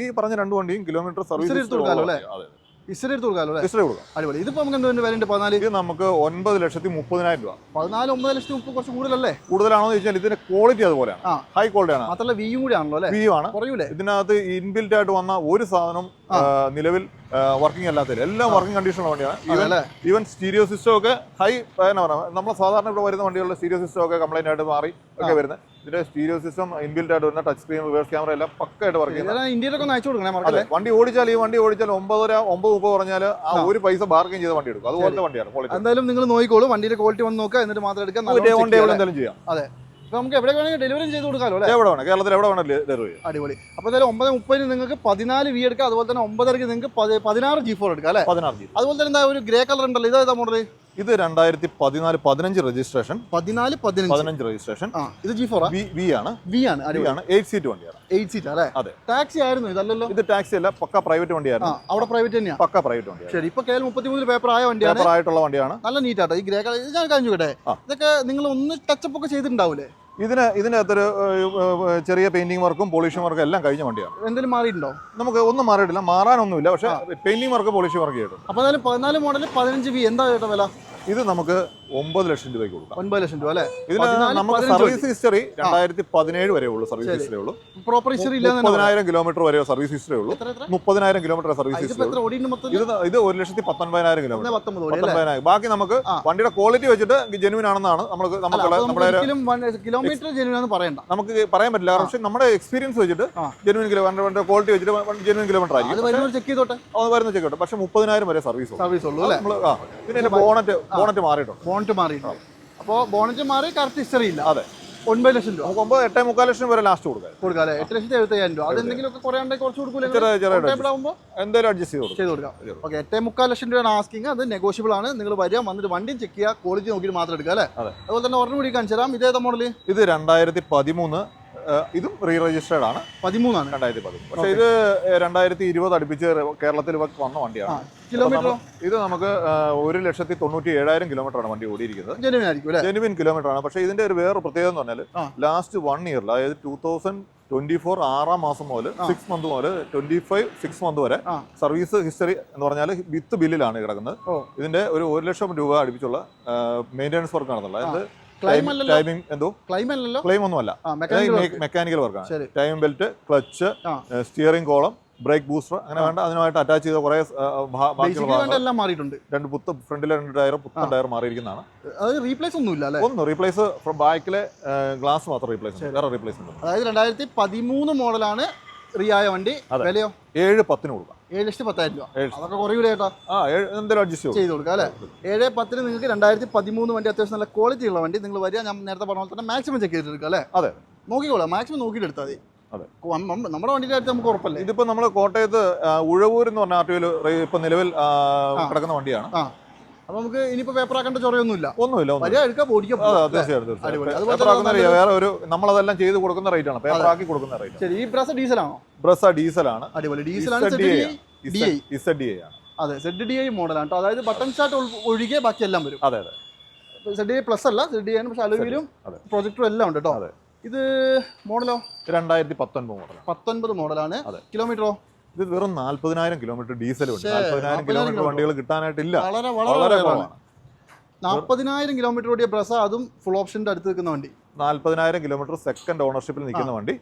ഈ പറഞ്ഞ രണ്ട് വണ്ടിയും കിലോമീറ്റർ സർവീസ് അല്ലേ? ഇസ്റ്ററി എടുത്ത് കൊടുക്കാമല്ലോ ഹിസ്റ്ററി കൊടുക്കാം. അടിപൊളി. ഇതിപ്പോ നമുക്ക് എന്തുകൊണ്ട് വിലയുണ്ട് പതിനാല്? ഇത് നമുക്ക് ഒൻപത് ലക്ഷത്തി മുപ്പതിനായിരം രൂപ. പതിനാല് ഒമ്പത് ലക്ഷത്തി മുപ്പത് കുറച്ച് കൂടുതലല്ലേ? കൂടുതലാണോ എന്ന് ചോദിച്ചാൽ ഇതിന്റെ ക്വാളിറ്റി അതുപോലെയാണ്. ഹൈ ക്വാളിറ്റി ആണ്. മാത്രമല്ല വിയും കൂടി ആണല്ലോ അല്ലേ? വി ആണ്. കുറയൂലേ? ഇതിനകത്ത് ഇൻബിൽറ്റ് ആയിട്ട് വന്ന ഒരു സാധനം നിലവിൽ വർക്കിംഗ് അല്ലാത്ത എല്ലാം വർക്കിംഗ് കണ്ടീഷനുള്ള വണ്ടിയാണ്. ഈവൻ സ്റ്റീരിയോ സിസ്റ്റം ഒക്കെ ഹൈ എന്നാ പറയുക നമ്മൾ സാധാരണ ഇവിടെ വരുന്ന വണ്ടികളുടെ സ്റ്റീരിയോ സിസ്റ്റം ഒക്കെ കംപ്ലൈന്റ് ആയിട്ട് മാറി ഒക്കെ വരുന്നത്. ഇതിന്റെ സ്റ്റീരിയോ സിസ്റ്റം ഇൻബിൽറ്റ് ആയിട്ട് വരുന്ന ടച്ച് സ്ക്രീൻ റിവേഴ്സ് ക്യാമറ എല്ലാം പക്കായിട്ട് വർക്ക് ചെയ്യുന്നത് വണ്ടി ഓടിച്ചാൽ ഈ വണ്ടി ഓടിച്ചാൽ ഒമ്പതര ഒമ്പത് മുപ്പത് പറഞ്ഞാൽ ആ ഒരു പൈസ ബാർഗൈൻ ചെയ്ത വണ്ടി എടുക്കും. അതുപോലത്തെ വണ്ടിയാണ് ക്വാളിറ്റി എന്തായാലും നിങ്ങൾ നോക്കിക്കോളൂ വണ്ടിയുടെ ക്വാളിറ്റി വന്ന് നോക്കുക എന്നിട്ട് മാത്രം എടുക്കാം എന്തായാലും ചെയ്യാം. അതെ. നമുക്ക് എവിടെ വേണമെങ്കിൽ ഡെലിവറി ചെയ്ത് കൊടുക്കാമല്ലോ അല്ലേ? എവിടെ വേണം കേരളത്തിൽ എവിടെ വേണം ഡെലിവറി അടിപൊളി. അപ്പോൾ എന്തായാലും ഒമ്പത് മുപ്പതിന് നിങ്ങൾക്ക് പതിനാല് വി എടുക്കാം അതുപോലെ തന്നെ ഒമ്പതരക്ക് നിങ്ങൾക്ക് പതി- പതിനാറ് ജി ഫോർ എടുക്കാം അല്ലേ? പതിനാറ് ജി അതുപോലെ തന്നെ എന്താ ഒരു ഗ്രേ കളർ ഉണ്ടല്ലോ ഇതാ മോഡൽ ഇത് രണ്ടായിരത്തി പതിനാല് പതിനഞ്ച് രജിസ്ട്രേഷൻ പതിനാല് പതിനഞ്ച്. രജിസ്ട്രേഷൻ ഇത് ജി ഫോർ വി ആണ്. വി ആണ് ആണ്. എയ്റ്റ് സീറ്റ് വണ്ടിയാണ്. എയ്റ്റ് സീറ്റ് അല്ലേ? അതെ. ടാക്സി ആയിരുന്നു ഇതല്ലല്ലോ? ഇത് ടാക്സി അല്ല പക്ക പ്രൈവറ്റ് വണ്ടിയായിരുന്നു. അവിടെ പ്രൈവറ്റ് തന്നെയാ? പക്ക പ്രൈവറ്റ് വണ്ടിയാണ്. ശരി ഇപ്പൊ കെ എൽ മുപ്പത്തിമൂന്നിൽ പേപ്പർ ആയ വണ്ടിയാണ്. പേപ്പർ ആയിട്ടുള്ള വണ്ടിയാണ്. നല്ല നീറ്റ് ആട്ടോ. ഈ ഗ്രേ കളർ ഞാൻ കഴിഞ്ഞു കേട്ടെ. ഇതൊക്കെ നിങ്ങൾ ഒന്ന് ടച്ചപ്പ് ഒക്കെ ചെയ്തിട്ടുണ്ടാവൂലേ? ഇതിന് ഇതിനകത്തൊരു ചെറിയ പെയിന്റിംഗ് വർക്കും പോളിഷിംഗ് വർക്കും എല്ലാം കഴിഞ്ഞ വണ്ടിയാണ്. എന്തെങ്കിലും മാറിയിട്ടുണ്ടോ? നമുക്ക് ഒന്നും മാറിയിട്ടില്ല. മാറാനൊന്നുമില്ല പക്ഷേ പെയിന്റിംഗ് വർക്ക് പോളിഷിംഗ് വർക്ക് ചെയ്തു അപ്പൊ എന്തായാലും പതിനാല് മോഡൽ പതിനഞ്ച് വി എന്താ ചേട്ടാ വില? ഇത് നമുക്ക് ഒമ്പത് ലക്ഷം രൂപയ്ക്ക് കൊടുക്കാം. ഒമ്പത് ലക്ഷം രൂപ അല്ലേ? ഇതിന് നമുക്ക് സർവീസ് ഹിസ്റ്ററി രണ്ടായിരത്തി പതിനേഴ് വരെ ഉള്ളൂ സർവീസ് ഹിസ്റ്ററി ഉള്ളൂ. Proper history. മുപ്പതിനായിരം കിലോമീറ്റർ വരെ സർവീസ് ഹിസ്റ്ററി ഉള്ളൂ. മുപ്പതിനായിരം കിലോമീറ്റർ സർവീസ് ഹിസ്റ്ററി ഇത് ഇത് ഒരു ലക്ഷത്തി പത്തൊൻപതിനായിരം കിലോമീറ്റർ പത്തൊൻപതിനായിരം. ബാക്കി നമുക്ക്. വണ്ടിയുടെ ക്വാളിറ്റി വെച്ചിട്ട് ജെനുവിൻ ആണെന്നാണ് നമുക്ക് നമ്മുടെ കിലോമീറ്റർ ജെനുവിൻ പറയണ്ട. നമുക്ക് പറയാൻ പറ്റില്ല. പക്ഷെ നമ്മുടെ എക്സ്പീരിയൻസ് വെച്ചിട്ട്. ജെനുവിൻ കിലോമീറ്റർ ക്വാളിറ്റി വെച്ചിട്ട് ജെനുവിൻ കിലോമീറ്റർ ആയിരിക്കും. ചെക്ക് ചെയ്തോട്ടെ. വരുന്ന ചെയ്തോട്ടെ. പക്ഷെ മുപ്പതിനായിരം വരെ സർവീസ് ഉള്ളൂ. സർവീസ് ഉള്ളൂ അല്ലേ? പിന്നെ ബോണറ്റ് ബോണറ്റ് മാറിയിട്ടുണ്ട്. ബോണറ്റ് മാറിയിട്ടുണ്ട്. അപ്പോൾ ബോണറ്റ് മാറി കറക്റ്റ് ഹിസ്റ്ററി ഇല്ല. അതെ. ഒൻപത് ലക്ഷം രൂപ. നമുക്ക് ഒമ്പത് എട്ടേ മുക്കാൽ ലക്ഷം വരെ ലാസ്റ്റ് കൊടുക്കാം. കൊടുക്കാം അല്ലേ? എട്ട് ലക്ഷത്തി എഴുപത്തയ്യായിരം രൂപ. അത് എന്തെങ്കിലുമൊക്കെ കുറയാണ്ട് കുറച്ച് ആകുമ്പോൾ എന്തായാലും അഡ്ജസ്റ്റ് ചെയ്ത് ചെയ്ത് കൊടുക്കാം. ഓക്കെ എട്ടേ മുക്കാൽ ലക്ഷം രൂപയാണ് ആസ്കിങ് അത് നെഗോഷ്യബിൾ ആണ്. നിങ്ങൾ വരിക വന്നിട്ട് വണ്ടിയും ചെക്ക് ചെയ്യുക ക്വാളിറ്റി നോക്കിയിട്ട് മാത്രം എടുക്കുക അല്ലേ? അതെ. അതുപോലെ തന്നെ ഒരെണ്ണം കൂടി കാണിച്ചു തരാം. ഇതേതാ മോഡൽ ഇത് രണ്ടായിരത്തി പതിമൂന്ന് ഇതും റീ രജിസ്റ്റേർഡ് ആണ്. പതിമൂന്നാണ്. രണ്ടായിരത്തി പതിമൂന്ന് പക്ഷേ ഇത് രണ്ടായിരത്തി ഇരുപത് അടുപ്പിച്ച് കേരളത്തിൽ വന്ന വണ്ടിയാണ്. കിലോമീറ്ററോ ഇത് നമുക്ക് ഒരു ലക്ഷത്തി തൊണ്ണൂറ്റി ഏഴായിരം കിലോമീറ്റർ ആണ് വണ്ടി ഓടിയിരിക്കുന്നത്. ജെനുവിൻ ആയിരിക്കും ജെനുവിൻ കിലോമീറ്റർ ആണ്. പക്ഷേ ഇതിന്റെ ഒരു വേറെ പ്രത്യേകത എന്ന് പറഞ്ഞാൽ. ലാസ്റ്റ് വൺ ഇയറിൽ അതായത് ടൂ തൗസൻഡ് ട്വന്റി ഫോർ ആറാം മാസം മുതൽ. സിക്സ് മന്ത് മുതൽ ട്വന്റി ഫൈവ് സിക്സ് മന്ത് വരെ സർവീസ് ഹിസ്റ്ററി എന്ന് പറഞ്ഞാൽ വിത്ത് ബില്ലിലാണ് കിടക്കുന്നത്. ഇതിന്റെ ഒരു ഒരു ലക്ഷം രൂപ അടുപ്പിച്ചുള്ള മെയിന്റെനൻസ് വർക്ക് ആണെന്നുള്ളത്. അതായത് ടൈമിംഗ് എന്തോ? ക്ലൈം അല്ലല്ലോ? ഒന്നുമല്ല. മെക്കാനിക്കൽ വർക്ക് വർക്കാണ് time belt clutch steering column brake booster അങ്ങനെ വേണ്ട. അതിനുമായിട്ട് അറ്റാച്ച് ചെയ്ത കുറെ എല്ലാം മാറിയിട്ടുണ്ട്. രണ്ട് പുത്ത ഫ്രണ്ടിലെ രണ്ട് ടയർ പുത്തൻ ടയർ മാറിയിരിക്കുന്നതാണ്. അത് റീപ്ലേസ് ഒന്നുമില്ല അല്ലേ? ഒന്ന് റീപ്ലേസ് ഫ്രം ബാക്കിലെ ഗ്ലാസ് മാത്രം റീപ്ലേസ് വേറെ ഉണ്ട്. അതായത് രണ്ടായിരത്തി പതിമൂന്ന് മോഡലാണ് റിയായ വണ്ടി. അതെ. വിലയോ? ഏഴ് പത്തിന് കൊടുക്കാം. ഏഴ് ലക്ഷത്തി പത്തായിരം രൂപ. അതൊക്കെ കുറയൂലേ ചേട്ടാ? ആ എന്തെങ്കിലും അഡ്ജസ്റ്റ് ചെയ്ത് കൊടുക്കാം അല്ലേ? ഏഴ് പത്തിന് നിങ്ങൾക്ക് രണ്ടായിരത്തി പതിമൂന്ന് വണ്ടി അത്യാവശ്യം നല്ല ക്വാളിറ്റി ഉള്ള വണ്ടി. നിങ്ങൾ വരിക ഞാൻ നേരത്തെ പറഞ്ഞ പോലെ തന്നെ മാക്സിമം ചെക്ക് ചെയ്തെടുക്കുക അല്ലേ? അതെ. നോക്കിക്കോളാം. മാക്സിമം നോക്കിയിട്ട് എടുത്താൽ മതി. അതെ. നമ്മുടെ വണ്ടിയുടെ അടുത്ത് നമുക്ക് ഉറപ്പല്ലേ? ഇതിപ്പോ നമ്മൾ കോട്ടയത്ത് ഉഴവൂർ എന്ന് പറഞ്ഞ ആർ ടി ഇപ്പൊ നിലവിൽ. കിടക്കുന്ന വണ്ടിയാണ്. അപ്പൊ നമുക്ക് ഇനിയിപ്പോ പേപ്പർ ആക്കേണ്ട ചൊറയൊന്നുമില്ല. ഒന്നുമില്ല വലിയ പേപ്പർ ആക്കുന്ന വേറെ ഒരു നമ്മളതെല്ലാം ചെയ്ത് കൊടുക്കുന്ന റേറ്റ് ആണ്. പേപ്പർ ആക്കി കൊടുക്കുന്ന റേറ്റ് ശരി ഈ ബ്രസ് ഡീസലാണോ? ബ്രസ ഡീസലാണ്. അടിപൊളി. ഡീസലാണ് അതെ സെഡ് ഡി ഐ മോഡലാണ് കേട്ടോ അതായത് ബട്ടൺ സ്റ്റാർട്ട് ഒഴികെ ബാക്കി എല്ലാം വരും. അതെ അതെ. സെഡ് ഡി പ്ലസ് അല്ല സെഡ് ഡി ആണ് പക്ഷെ അലുവിലും പ്രൊജക്ടും പ്രൊജക്ടറും എല്ലാം ഉണ്ട് കേട്ടോ അതെ. ഇത് മോഡലോ? രണ്ടായിരത്തി പത്തൊൻപത് മോഡൽ പത്തൊൻപത് മോഡലാണ്. കിലോമീറ്ററോ? ഇത് വെറും നാല്പതിനായിരം കിലോമീറ്റർ ഡീസൽ ഉണ്ട്. നാല്പതിനായിരം 40,000 കിലോമീറ്റർ വണ്ടികൾ കിട്ടാനായിട്ടില്ല. വളരെ വളരെ കുറവാണ് നാൽപ്പതിനായിരം കിലോമീറ്റർ ഓടിയ ബ്രസ അതും ഫുൾ ഓപ്ഷന്റെ അടുത്ത് നിൽക്കുന്ന വണ്ടി. നാല്പതിനായിരം കിലോമീറ്റർ സെക്കൻഡ് ഓണർഷിപ്പിൽ നിൽക്കുന്ന വണ്ടി.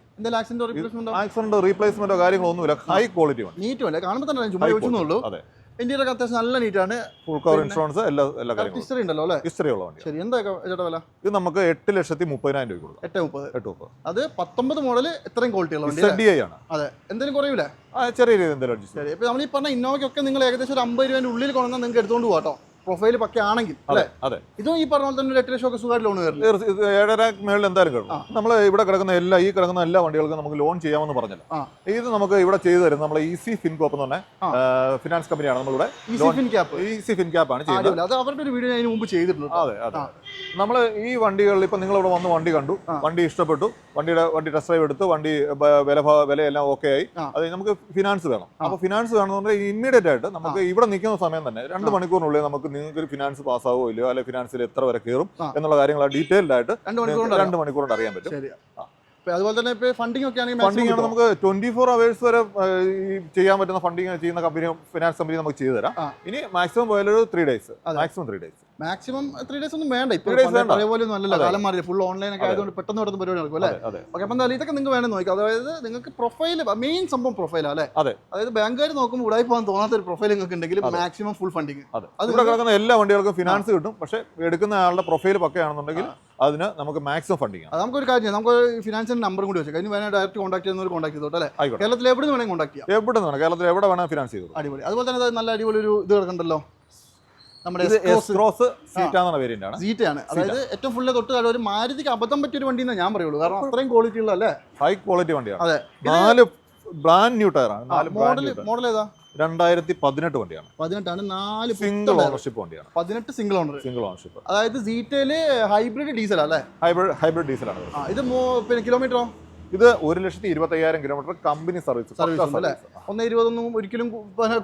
ആക്സിഡന്റ് റീപ്ലേസ്മെന്റോ കാര്യങ്ങളോ ഒന്നുമില്ല. ഹൈ ക്വാളിറ്റി വണ്ടി. നീറ്റും അല്ലേ കാണുമ്പോൾ തന്നെ ചുമ്മാ ചോദിച്ചു ചോദിച്ചെന്നുള്ളൂ ഇന്ത്യയിലൊക്കെ അത്യാവശ്യം നല്ല നീറ്റാണ് ഫുൾ കവർ ഇൻഷുറൻസ് എല്ലാ എല്ലാ കാര്യങ്ങളും. ഹിസ്റ്ററി ഉണ്ടല്ലോ അല്ലേ? ഹിസ്റ്ററി ഉള്ള വണ്ടി ശരി എന്താ ചേട്ടാ വില? ഇത് നമുക്ക് എട്ട് ലക്ഷത്തി മുപ്പതിനായിരം രൂപ കൊടുക്കാം. എട്ട് മുപ്പത്. എട്ട് മുപ്പത്. അത് പത്തൊമ്പത് മോഡൽ എത്രയും ക്വാളിറ്റി ഉള്ള വണ്ടി ആണ്. അതെ. എന്തെങ്കിലും കുറയൂലേ? ചെറിയ രീതിയിൽ എന്തെങ്കിലും ശരി ഇപ്പൊ നമ്മൾ ഈ പറഞ്ഞ ഇന്നോവയ്ക്കൊക്കെ നിങ്ങൾ ഏകദേശം ഒരു അമ്പത് രൂപേന്റെ ഉള്ളിൽ കൊണ്ടുവന്നാൽ നിങ്ങൾക്ക് എടുത്തുകൊണ്ട് പോകാട്ടോ പ്രൊഫൈൽ പക്കെ ആണെങ്കിൽ അതെ അതെ. ഇതും ഈ പറഞ്ഞ പോലെ തന്നെ ഒരു എട്ട് ലക്ഷം ഒക്കെ സുഖമായിട്ട് ലോൺ ഇത് ഏഴര മേളിൽ എന്തായാലും കിട്ടും നമ്മൾ ഇവിടെ കിടക്കുന്ന എല്ലാ ഈ കിടക്കുന്ന എല്ലാ വണ്ടികൾക്കും നമുക്ക് ലോൺ ചെയ്യാമെന്ന് പറഞ്ഞല്ലോ. ഇത് നമുക്ക് ഇവിടെ ചെയ്തു തരും നമ്മൾ ഈസി ഫിൻകോപ്പ് എന്ന് പറഞ്ഞ ഫിനാൻസ് കമ്പനിയാണ് നമ്മളിവിടെ ഈസി ഫിൻ ക്യാപ്പ് ആണ് ചെയ്യുന്നത്. അത് അവരുടെ ഒരു വീഡിയോ അതിന് മുമ്പ് ചെയ്തിട്ടുണ്ട് അതെ അതെ. നമ്മൾ ഈ വണ്ടികളിൽ ഇപ്പം നിങ്ങൾ ഇവിടെ വന്ന് വണ്ടി കണ്ടു വണ്ടി ഇഷ്ടപ്പെട്ടു വണ്ടിയുടെ വണ്ടി ടെസ്റ്റ് ഡ്രൈവ് എടുത്ത് വണ്ടി വില വിലയെല്ലാം ഓക്കെ ആയി. അത് നമുക്ക് ഫിനാൻസ് വേണം. അപ്പോൾ ഫിനാൻസ് വേണമെന്നുണ്ടെങ്കിൽ ഇമ്മീഡിയറ്റ് ആയിട്ട് നമുക്ക് ഇവിടെ നിൽക്കുന്ന സമയം തന്നെ രണ്ട് മണിക്കൂറിനുള്ളിൽ നമുക്ക് നിങ്ങൾക്ക് ഒരു ഫിനാൻസ് പാസ്സാവോ ഇല്ലയോ? അല്ലെങ്കിൽ ഫിനാൻസിൽ എത്ര വരെ കയറും? എന്നുള്ള കാര്യങ്ങൾ ഡീറ്റെയിൽഡ് ആയിട്ട് രണ്ട് മണിക്കൂർ നിങ്ങൾക്ക് രണ്ട് മണിക്കൂർ കൊണ്ട് അറിയാൻ പറ്റും. അതുപോലെ തന്നെ ഇപ്പോൾ ഫണ്ടിംഗ് ഒക്കെ ആണെങ്കിൽ ഫണ്ടിംഗ് ആണ് നമുക്ക് ട്വന്റി ഫോർ അവേഴ്സ് വരെ ഈ ചെയ്യാൻ പറ്റുന്ന ഫണ്ടിങ് ചെയ്യുന്ന കമ്പനി ഫിനാൻസ് കമ്പനി നമുക്ക് ചെയ്തു തരാം. ഇനി maximum പോയാലൊരു three days maximum three days maximum three days ഒന്നും വേണ്ട. ഇപ്പോൾ അതേപോലെ ഒന്നും അല്ലല്ലോ. കാലം മാറി ഫുൾ ഓൺലൈൻ ഒക്കെ ആയതുകൊണ്ട് പെട്ടെന്ന് പെട്ടെന്ന് പരിപാടി നടക്കും അല്ലേ? ഓക്കെ അപ്പം എന്തായാലും ഇതൊക്കെ നിങ്ങൾക്ക് വേണമെന്ന് നോക്കാം. അതായത് നിങ്ങൾക്ക് പ്രൊഫൈൽ മെയിൻ സംഭവം പ്രൊഫൈലാണ് അല്ലേ? അതെ. അതായത് ബാങ്കുകാർ നോക്കുമ്പോൾ ഉടായി പോകാൻ തോന്നാത്ത ഒരു പ്രൊഫൈൽ നിങ്ങൾക്ക് ഉണ്ടെങ്കിൽ മാക്സിമം ഫുൾ ഫണ്ടിങ് അതെ. അത് ഇവിടെ കിടക്കുന്ന എല്ലാ വണ്ടികൾക്കും ഫിനാൻസ് കിട്ടും. പക്ഷേ എടുക്കുന്ന ആളുടെ പ്രൊഫൈൽ പക്കയാണെന്നുണ്ടെങ്കിൽ അതിന് നമുക്ക് മാക്സിമം ഫണ്ടിങ് നമുക്കൊരു കാര്യം. നമുക്ക് ഫിനാൻഷ്യൽ നമ്പർ കൂടി വെച്ചാൽ കഴിഞ്ഞ് വേണേൽ ഡയറക്റ്റ് കോൺടാക്ട് ചെയ്യുന്നവർ കോൺടാക്ട് ചെയ്തോട്ടെ അല്ലേ? കേരളത്തിൽ എവിടെ നിന്ന് വേണമെങ്കിൽ കോൺടാക്ട് ചെയ്യാം. എവിടെ നിന്ന് കേരളത്തിൽ എവിടെ വേണം ഫിനാൻസ് ചെയ്തു അടിപൊളി. അതുപോലെ തന്നെ നല്ല അടിപൊളി ഒരു ഇത് കിടക്കണ്ടല്ലോ? നമ്മുടെ എസ്ക്രോസ് വേരിയന്റ് ആണ്. അതായത് ഏറ്റവും ഫുള്ള് തൊട്ട് താഴെ ഒരു മാരുതിക്ക് അബദ്ധം പറ്റിയ ഒരു വണ്ടി എന്ന് ഞാൻ പറയുള്ളൂ. കാരണം അത്രയും ക്വാളിറ്റി ഉള്ള അല്ലേ? ഹൈ ക്വാളിറ്റി വണ്ടിയാണ്. അതെ. നാല് ബ്രാൻഡ് ന്യൂ ടയറാണ് നാല് മോഡൽ മോഡൽ ഏതാ? രണ്ടായിരത്തി പതിനെട്ട് വണ്ടിയാണ്. പതിനെട്ടാണ്. നാല് സിംഗിൾ ഓണർഷിപ്പ് വണ്ടിയാണ്. പതിനെട്ട് സിംഗിൾ ഓണർ സിംഗിൾ ഓണർഷിപ്പ് അതായത് സീറ്റയിൽ ഹൈബ്രിഡ് ഡീസൽ അല്ലേ? ഹൈബ്രിഡ് ഹൈബ്രിഡ് ഡീസൽ ആണ്. ഇത് പിന്നെ കിലോമീറ്ററോ ഇത് ഒരു ലക്ഷത്തി ഇരുപത്തി അയ്യായിരം കിലോമീറ്റർ കമ്പനി സർവീസ് സർവീസ് അല്ലേ ഒന്ന് ഇരുപതൊന്നും ഒരിക്കലും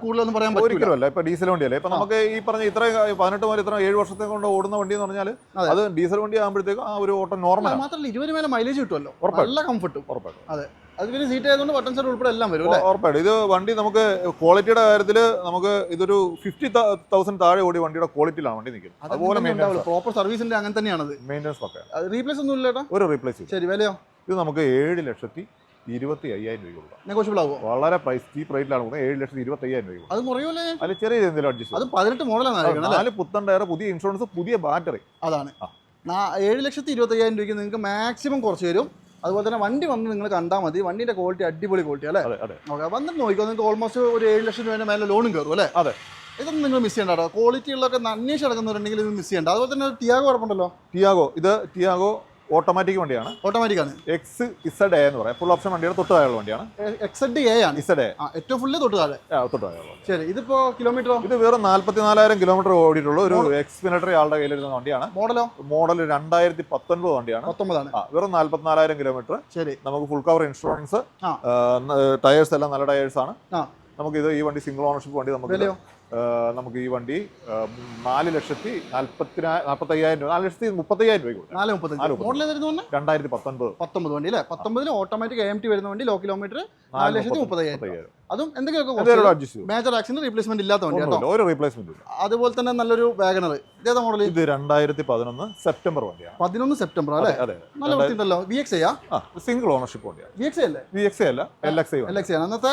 കൂടുതലൊന്നും പറയാൻ പറ്റില്ല ഒരിക്കലുമല്ല ഇപ്പൊ ഡീസൽ വണ്ടിയല്ലേ? ഇപ്പൊ നമുക്ക് ഈ പറഞ്ഞ ഇത്ര പതിനെട്ട് മുതൽ ഇത്ര ഏഴ് വർഷത്തെ കൊണ്ട് ഓടുന്ന വണ്ടി എന്ന് പറഞ്ഞാൽ അത്. ഡീസൽ വണ്ടി ആകുമ്പോഴത്തേക്കും ആ ഒരു ഓട്ടം നോർമൽ മാത്രമല്ല ഇരുപത് മേലെ മൈലേജ് കിട്ടുമല്ലോ. ഉറപ്പല്ല നല്ല കംഫർട്ടും ഉറപ്പായിട്ടും. അത്. പിന്നെ സീറ്റ് ആയതുകൊണ്ട് ബട്ടൺ സെറ്റ് ഉൾപ്പെടെ എല്ലാം വരും അല്ലേ? ഉറപ്പായിട്ടും. ഇത് വണ്ടി നമുക്ക് ക്വാളിറ്റിയുടെ കാര്യത്തിൽ നമുക്ക് ഇതൊരു ഫിഫ്റ്റി തൗസൻഡ് താഴെ ഓടി വണ്ടിയുടെ ക്വാളിറ്റിയിലാണ് വണ്ടി നിൽക്കുന്നത്. അതുപോലെ പ്രോപ്പർ സർവീസിന്റെ അങ്ങനെ തന്നെയാണത് മെയിന്റെസ് ഒക്കെ. റീപ്ലേസ് ഒന്നും ഇല്ല ഒരു റീപ്ലേസ് ശരി വിലയോ? ഇത് നമുക്ക് ഏഴ് ലക്ഷത്തി ഇരുപത്തി അയ്യായിരം രൂപ കൊടുക്കാം. നെഗോഷ്യബിൾ ആകും വളരെ പ്രൈസ് ചീപ്പ് റേറ്റിലാണ് കൊടുക്കുന്നത്. ഏഴ് ലക്ഷത്തി ഇരുപത്തി അയ്യായിരം രൂപ അത് കുറയൂലേ അതിൽ ചെറിയ എന്തെങ്കിലും അഡ്ജസ്റ്റ് അത് പതിനെട്ട് മോഡലാണ് അല്ലേ നാല് പുത്തൻ ടയർ പുതിയ ഇൻഷുറൻസ് പുതിയ ബാറ്ററി അതാണ്. ഏഴ് ലക്ഷത്തി ഇരുപത്തി അയ്യായിരം രൂപയ്ക്ക് നിങ്ങൾക്ക് മാക്സിമം കുറച്ച് തരും അതുപോലെ തന്നെ വണ്ടി വന്ന് നിങ്ങൾ കണ്ടാൽ മതി. വണ്ടിന്റെ ക്വാളിറ്റി അടിപൊളി ക്വാളിറ്റി അല്ലേ? അതെ അതെ. ഓക്കെ വന്നിട്ട് നോക്കിക്കോ നിങ്ങൾക്ക് ഓൾമോസ്റ്റ് ഒരു ഏഴ് ലക്ഷം രൂപ മേലെ ലോണും കയറും അല്ലേ? അതെ. ഇതൊന്നും നിങ്ങൾ മിസ് ചെയ്യണ്ട കേട്ടോ. ക്വാളിറ്റി ഉള്ളതൊക്കെ അന്വേഷിച്ച് നടക്കുന്നവരുണ്ടെങ്കിൽ ഇത് മിസ് ചെയ്യണ്ട. അതുപോലെ തന്നെ ടിയാഗോ കുഴപ്പമുണ്ടല്ലോ ടിയാഗോ ഇത് ടിയാഗോ ഓട്ടോമാറ്റിക് വണ്ടിയാണ്. ഓട്ടോമാറ്റിക് ആണ് എക്സ് ഇസഡ് എ എന്ന് പറയാം. ഫുൾ ഓപ്ഷൻ വണ്ടിയുടെ തൊട്ട് താഴെയുള്ള വണ്ടിയാണ്. എക്സഡ് എ ആണ്. ഇസഡ് എ ഏറ്റവും ഫുള്ള് തൊട്ട് താഴെ. തൊട്ട് താഴെയുള്ള ശരി ഇതിപ്പോ കിലോമീറ്റർ ഇത് വേറെ നാല്പത്തിനാലായിരം കിലോമീറ്റർ ഓടിയിട്ടുള്ള ഒരു എക്സ്പിനറ്ററി ആളുടെ കയ്യിലിരുന്ന വണ്ടിയാണ്. മോഡലോ? മോഡൽ രണ്ടായിരത്തി പത്തൊൻപത് വണ്ടിയാണ്. പത്തൊമ്പതാണ്. വെറും നാല്പത്തിനാലായിരം കിലോമീറ്റർ ശരി. നമുക്ക് ഫുൾ കവർ ഇൻഷുറൻസ് ടയേഴ്സ് എല്ലാം നല്ല ടയേഴ്സ് ആണ്. നമുക്ക് ഇത് ഈ വണ്ടി സിംഗിൾ ഓണർഷിപ്പ് വണ്ടി നമുക്ക് നമുക്ക് ഈ വണ്ടി നാല് ലക്ഷത്തി നാല്പത്തിനാ നാൽപ്പത്തയ്യായിരം രൂപ നാല് ലക്ഷത്തി മുപ്പത്തയ്യായിരം രൂപ നാല് നാല് മുപ്പത്തഞ്ച്. മുപ്പത്തഞ്ച്. മോഡൽ ഏതായിരുന്നു പറഞ്ഞത് രണ്ടായിരത്തി പത്തൊൻപത്. പത്തൊമ്പത് വണ്ടി അല്ലേ? പത്തൊമ്പതിൽ ഓട്ടോമാറ്റിക് എം ടി വരുന്ന വണ്ടി ലോ കിലോമീറ്റർ നാല് ലക്ഷത്തി മുപ്പത്തയ്യായിരം. അതും ചെയ്യും മേജർ ആക്സിഡന്റ് റീപ്ലേസ്മെന്റ് ഇല്ലാത്ത വണ്ടി കേട്ടോ. ഒന്നുമില്ല ഒരു റീപ്ലേസ്മെന്റ് അതുപോലെ തന്നെ നല്ലൊരു വാഗണർ ഇതേതാ മോഡൽ ഇത് രണ്ടായിരത്തി പതിനൊന്ന് സെപ്റ്റംബർ വണ്ടിയാണ് പതിനൊന്ന് സെപ്റ്റംബർ അല്ലേ? നല്ല വൃത്തിയുണ്ടല്ലോ വി എക്സ് ആ സിംഗിൾ ഓണർഷിപ്പ് വണ്ടിയാണ് വി എക്സ് അല്ലേ? വി എക്സ് അല്ല എൽ എക്സ് എൽ എക്സ് ആണ്. അന്നത്തെ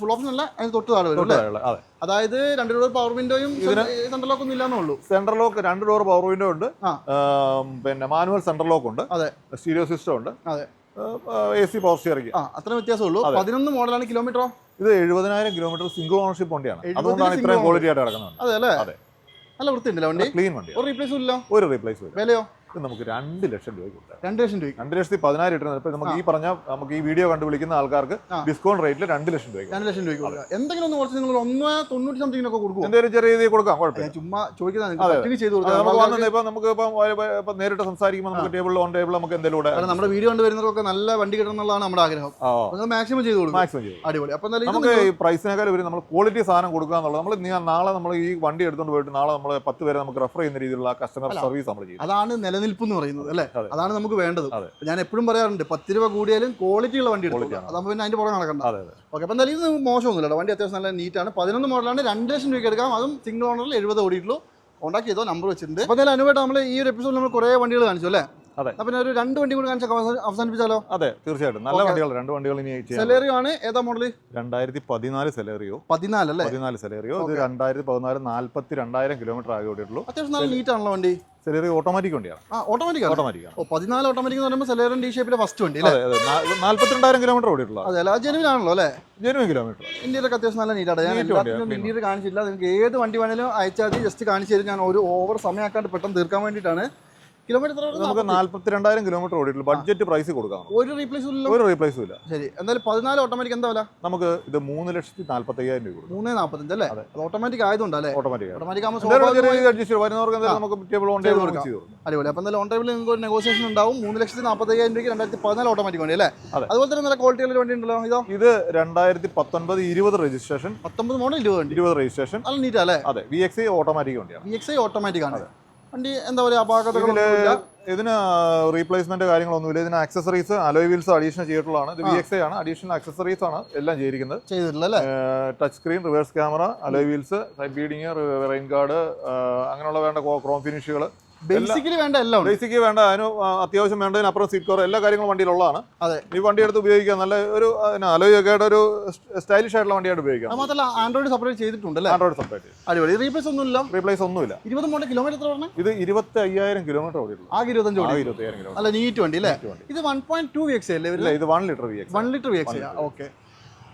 ഫുൾ ഓപ്ഷൻ അല്ല അതിന് തൊട്ട് താഴെ വരും അതെ. അതായത് രണ്ട് ഡോർ പവർ വിൻഡോയും സെൻട്രൽ ലോക്ക് ഒന്നും ഇല്ലാന്നേ ഉള്ളൂ. സെൻട്രൽ ലോക്ക് രണ്ട് ഡോർ പവർ വിൻഡോ ഉണ്ട്. പിന്നെ മാനുവൽ സെൻട്രൽ ലോക്ക് ഉണ്ട്. അതെ. സ്റ്റീരിയോ സിസ്റ്റം ഉണ്ട്. അതെ. എ സി പവർ സ്റ്റിയറിംഗ് അത്ര വ്യത്യാസമുള്ളൂ. പതിനൊന്ന് മോഡലാണ് കിലോമീറ്ററോ ഇത് എഴുപതിനായിരം കിലോമീറ്റർ സിംഗിൾ ഓണർഷിപ്പ് വണ്ടിയാണ്. അതുകൊണ്ടാണ് ഇത്രയും ക്വാളിറ്റി ആയിട്ട് കിടക്കുന്നത് അതെ അല്ലേ? അതെ. നല്ല വൃത്തിയുണ്ടല്ലോ വണ്ടി? ക്ലീൻ വണ്ടി ഒരു റീപ്ലേസും ഇല്ല? ഒരു റീപ്ലേസും വിലയോ? നമുക്ക് രണ്ട് ലക്ഷം രൂപ കൊടുക്കാം രണ്ട് ലക്ഷം രൂപ രണ്ട് ലക്ഷത്തി പതിനായിരം ഇട്ടിരുന്നത് ഇപ്പൊ നമുക്ക് ഈ പറഞ്ഞ നമുക്ക് ഈ വീഡിയോ കണ്ടു വിളിക്കുന്ന ആൾക്കാർക്ക് ഡിസ്കൗണ്ട് റേറ്റിൽ രണ്ട് ലക്ഷം രൂപ രണ്ട് ലക്ഷം രൂപ കൊടുക്കാം എന്തെങ്കിലും ഒന്ന് കുറച്ച് നിങ്ങൾ ഒന്ന് തൊണ്ണൂറ്റി സംതിങ്ങിനൊക്കെ കൊടുക്കും എന്തെങ്കിലും ചെറിയ രീതിയിൽ കൊടുക്കാം കുഴപ്പമില്ല. ചുമ്മാ ചോദിക്കുന്നത് അതെ, നിങ്ങൾക്ക് പറ്റുകയും ചെയ്ത് അത് കൊടുക്കാം നമുക്ക് ആൾക്കാർക്ക് വന്നത് ഇപ്പൊ നമുക്ക് ഇപ്പം നേരിട്ട് സംസാരിക്കുമ്പോൾ നമുക്ക് ടേബിൾ ഓൺ ടേബിൾ നമുക്ക് എന്തെങ്കിലും കൂടെ നമ്മുടെ വീഡിയോ കണ്ട് വരുന്നവർക്കൊക്കെ നല്ല വണ്ടി കിട്ടണം എന്നുള്ളതാണ് നമ്മുടെ ആഗ്രഹം. മാക്സിമം ചെയ്ത് കൊടുക്കും. മാക്സിമം ചെയ്തു അടിപൊളി. എന്തായാലും നമുക്ക് ഈ പ്രൈസിനേക്കാൾ ഒരു നമ്മൾ ക്വാളിറ്റി സാധനം കൊടുക്കുക എന്നുള്ളത് നമ്മൾ നാളെ നമ്മൾ ഈ വണ്ടി എടുത്തുകൊണ്ട് പോയിട്ട് നാളെ നമ്മൾ പത്ത് പേരെ നമുക്ക് റെഫർ ചെയ്യുന്ന രീതിയിലുള്ള കസ്റ്റമർ സർവീസ് നമ്മൾ ചെയ്യും. അതാണ് നിലനിൽപ്പ് നിലനിൽപ്പ് എന്ന് പറയുന്നത് അല്ലേ? അതാണ് നമുക്ക് വേണ്ടത്. ഞാൻ എപ്പോഴും പറയാറുണ്ട് പത്ത് രൂപ കൂടിയാലും ക്വാളിറ്റി ഉള്ള വണ്ടി എടുക്കുക അതാ അതാകുമ്പോൾ പിന്നെ അതിന്റെ പുറം നടക്കണ്ട. ഓക്കെ അപ്പം എന്തായാലും ഇത് മോശമൊന്നുമില്ല. വണ്ടി അത്യാവശ്യം നല്ല നീറ്റാണ് പതിനൊന്ന് മോഡലാണ് രണ്ട് ലക്ഷം രൂപയ്ക്ക് എടുക്കാം. അതും സിംഗിൾ ഓണറിൽ എഴുപത് ഓടിയിട്ടുള്ളൂ. കോൺടാക്ട് ചെയ്തോ നമ്പർ വെച്ചിട്ടുണ്ട്. അപ്പോൾ എന്തായാലും അനുവേട്ട് നമ്മൾ ഈ ഒരു എപ്പിസോഡിൽ നമ്മൾ കുറേ വണ്ടികൾ കാണിച്ചു അല്ലേ? അതെ. അപ്പം ഒരു രണ്ട് വണ്ടി കൂടി കാണിച്ച അവസാനിപ്പിച്ചാലോ? അതെ തീർച്ചയായിട്ടും. നല്ല. വണ്ടികൾ രണ്ട് വണ്ടികൾ ഇനി സെലേറിയോ ആണ്. ഏതാ മോഡൽ രണ്ടായിരത്തി പതിനാല് സെലേറിയോ. പതിനാല് അല്ലേ? പതിനാല് സെലേറിയോ. ഇത്. രണ്ടായിരത്തി പതിനാല് നാല്പത്തി രണ്ടായിരം കിലോമീറ്റർ ആകെ ഓടിയിട്ടുള്ളൂ. അത്യാവശ്യം നല്ല നീറ്റ് ആണല്ലോ വണ്ടി. സെലേറിയോ ഓട്ടോമാറ്റിക് വണ്ടിയാണ്. ആ ഓട്ടോമാറ്റിക് ഓട്ടോമാറ്റിക് ആണ്. ഓ പതിനാല് ഓട്ടോമാറ്റിക് എന്ന് പറയുമ്പോൾ സെലേറിയൻ ഡി ഷേപ്പിലെ ഫസ്റ്റ് വണ്ടി അല്ലേ? അതെ നാൽപ്പത്തിരണ്ടായിരം കിലോമീറ്റർ ഓടിയിട്ടുള്ള അതെ അല്ല ജെനുവിൻ ആണല്ലോ അല്ലേ? ജെനുവിൻ കിലോമീറ്റർ ഇന്ത്യയിലൊക്കെ അത്യാവശ്യം നല്ല നീറ്റാണ് ഞാൻ എല്ലാത്തിനും ഇന്ത്യയിൽ കാണിച്ചില്ല നിങ്ങൾക്ക് ഏത് വണ്ടി വേണേലും അയച്ചാൽ ജസ്റ്റ് കാണിച്ചു തരും. ഞാൻ ഒരു ഓവർ സമയമാക്കാണ്ട് പെട്ടെന്ന് തീർക്കാൻ വേണ്ടിയിട്ടാണ്. കിലോമീറ്റർ നമുക്ക് നാല്പത്തിരണ്ടായിരം കിലോമീറ്റർ ഓടിയിട്ടുള്ളൂ. ബഡ്ജറ്റ് പ്രൈസ് കൊടുക്കാം. ഒരു റീപ്ലേസും ഇല്ല. ഒരു റീപ്ലേസും ഇല്ല. ശരി. എന്തായാലും പതിനാല് ഓട്ടോമാറ്റിക് എന്താ വില? നമുക്ക് ഇത് മൂന്ന് ലക്ഷത്തി നാല്പത്തി അയ്യായിരം രൂപ മൂന്ന് നാൽപ്പത്തഞ്ച് അല്ലേ? അതെ. ഓട്ടോമാറ്റിക് ആയതുകൊണ്ട് അല്ലേ? ഓട്ടോമാറ്റിക് ആകുമ്പോൾ അഡ്ജസ്റ്റ് വരുന്നവർക്ക് നമുക്ക് ടേബിൾ ഓൺ ടേബിൾ അടിപൊളി. അപ്പോൾ എന്തായാലും ഓൺ ടൈമിൽ നിങ്ങൾക്ക് ഒരു നെഗോസിയേഷൻ ഉണ്ടാവും. മൂന്ന് ലക്ഷത്തി നാൽപ്പത്തയ്യായിരം രൂപയ്ക്ക് രണ്ടായിരത്തി പതിനാല് ഓട്ടോമാറ്റിക് വണ്ടി അല്ലേ? അതുപോലെ തന്നെ നല്ല ക്വാളിറ്റിയുള്ള വണ്ടി ഉണ്ടല്ലോ ഇതോ? ഇത് രണ്ടായിരത്തി പത്തൊൻപത് ഇരുപത് രജിസ്ട്രേഷൻ പത്തൊമ്പത് മോഡൽ ഇരുപത് ഇരുപത് രജിസ്ട്രേഷൻ നല്ല നീറ്റാ അല്ലേ? അതെ. വി എക്സ് ഓട്ടോമാറ്റിക് വണ്ടിയാണ്. വി എക്സ് ഓട്ടോമാറ്റിക് ആണ്. വണ്ടി എന്താ പറയുക അപാകതകളൊന്നുമില്ല ഇതിന് റീപ്ലേസ്മെന്റ് കാര്യങ്ങളൊന്നുമില്ല. ഇതിന് ആക്സസറീസ് അലോയ് വീൽസ് അഡീഷണൽ ചെയ്തിട്ടുള്ളതാണ്. ഇത് വി എക്സ് ആണ്. അഡീഷണൽ ആക്സസറീസ് ആണ് എല്ലാം ചെയ്തിരിക്കുന്നത്. ചെയ്തിട്ടില്ല touch screen reverse camera alloy wheels side beading rain guard അങ്ങനെയുള്ള വേണ്ട ക്രോം ഫിനിഷുകൾ ബേസിക്കലി വേണ്ട എല്ലാം ബേസിക്കലി വേണ്ട അതിന് അത്യാവശ്യം വേണ്ടതിനപ്പുറം സീറ്റ് കവർ എല്ലാ കാര്യങ്ങളും വണ്ടിയിലുള്ളതാണ്. അതെ. ഈ വണ്ടി എടുത്ത് ഉപയോഗിക്കാം നല്ല ഒരു അലോയ് ഒക്കെ ഒരു സ്റ്റൈലിഷ് ആയിട്ടുള്ള വണ്ടിയായിട്ട് ഉപയോഗിക്കാം മാത്രമല്ല ആൻഡ്രോയിഡ് സെപ്പറേറ്റ് ചെയ്തിട്ടുണ്ട് അല്ലേ? ആൻഡ്രോയിഡ് സെപ്പറേറ്റ് അടിപൊളി. റീപ്ലേസ് ഒന്നുമില്ല. റീപ്ലേസ് ഒന്നുമില്ല. ഇരുപത് മോഡൽ കിലോമീറ്റർ എത്ര പറഞ്ഞത് ഇത് ഇരുപത്തി അയ്യായിരം കിലോമീറ്റർ ഓടിയിട്ടുള്ളൂ. ആകെ ഇരുപത്തഞ്ച് ഓടി. ഇരുപത്തി അയ്യായിരം കിലോമീറ്റർ അല്ല നീറ്റ് വണ്ടി അല്ലേ? ഇത് one point two V X അല്ലേ ഇത് one litre V X one litre V X okay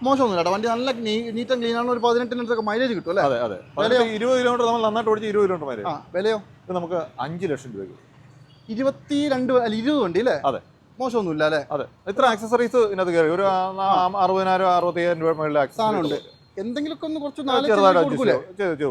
കേട്ടോ. വണ്ടി നല്ല നീറ്റ് ആൻഡ് ക്ലീൻ ആണ് ഒരു പതിനെട്ടിനടുത്തൊക്കെ മൈലേജ് കിട്ടും അല്ലേ? അതെ അതെ. ഇരുപത് കിലോമീറ്റർ നമ്മൾ നന്നായിട്ട് ഓടിച്ച് ഇരുപത് കിലോമീറ്റർ ആ വിലയോ? ഇത് നമുക്ക് അഞ്ച് ലക്ഷം രൂപയ്ക്ക്. ഇരുപത്തി രണ്ട് അല്ല ഇരുപത് വണ്ടി അല്ലേ? അതെ. മോശമൊന്നുമില്ല അല്ലേ? അതെ. ഇത്ര ആക്സസറീസ് ഇതിനകത്ത് കയറി. ഒരു അറുപതിനായിരം അറുപത്തി അയ്യായിരം രൂപ മുകളിൽ സാധനമുണ്ട്. എന്തെങ്കിലുമൊക്കെ ഒന്ന് കുറച്ച് നാല്.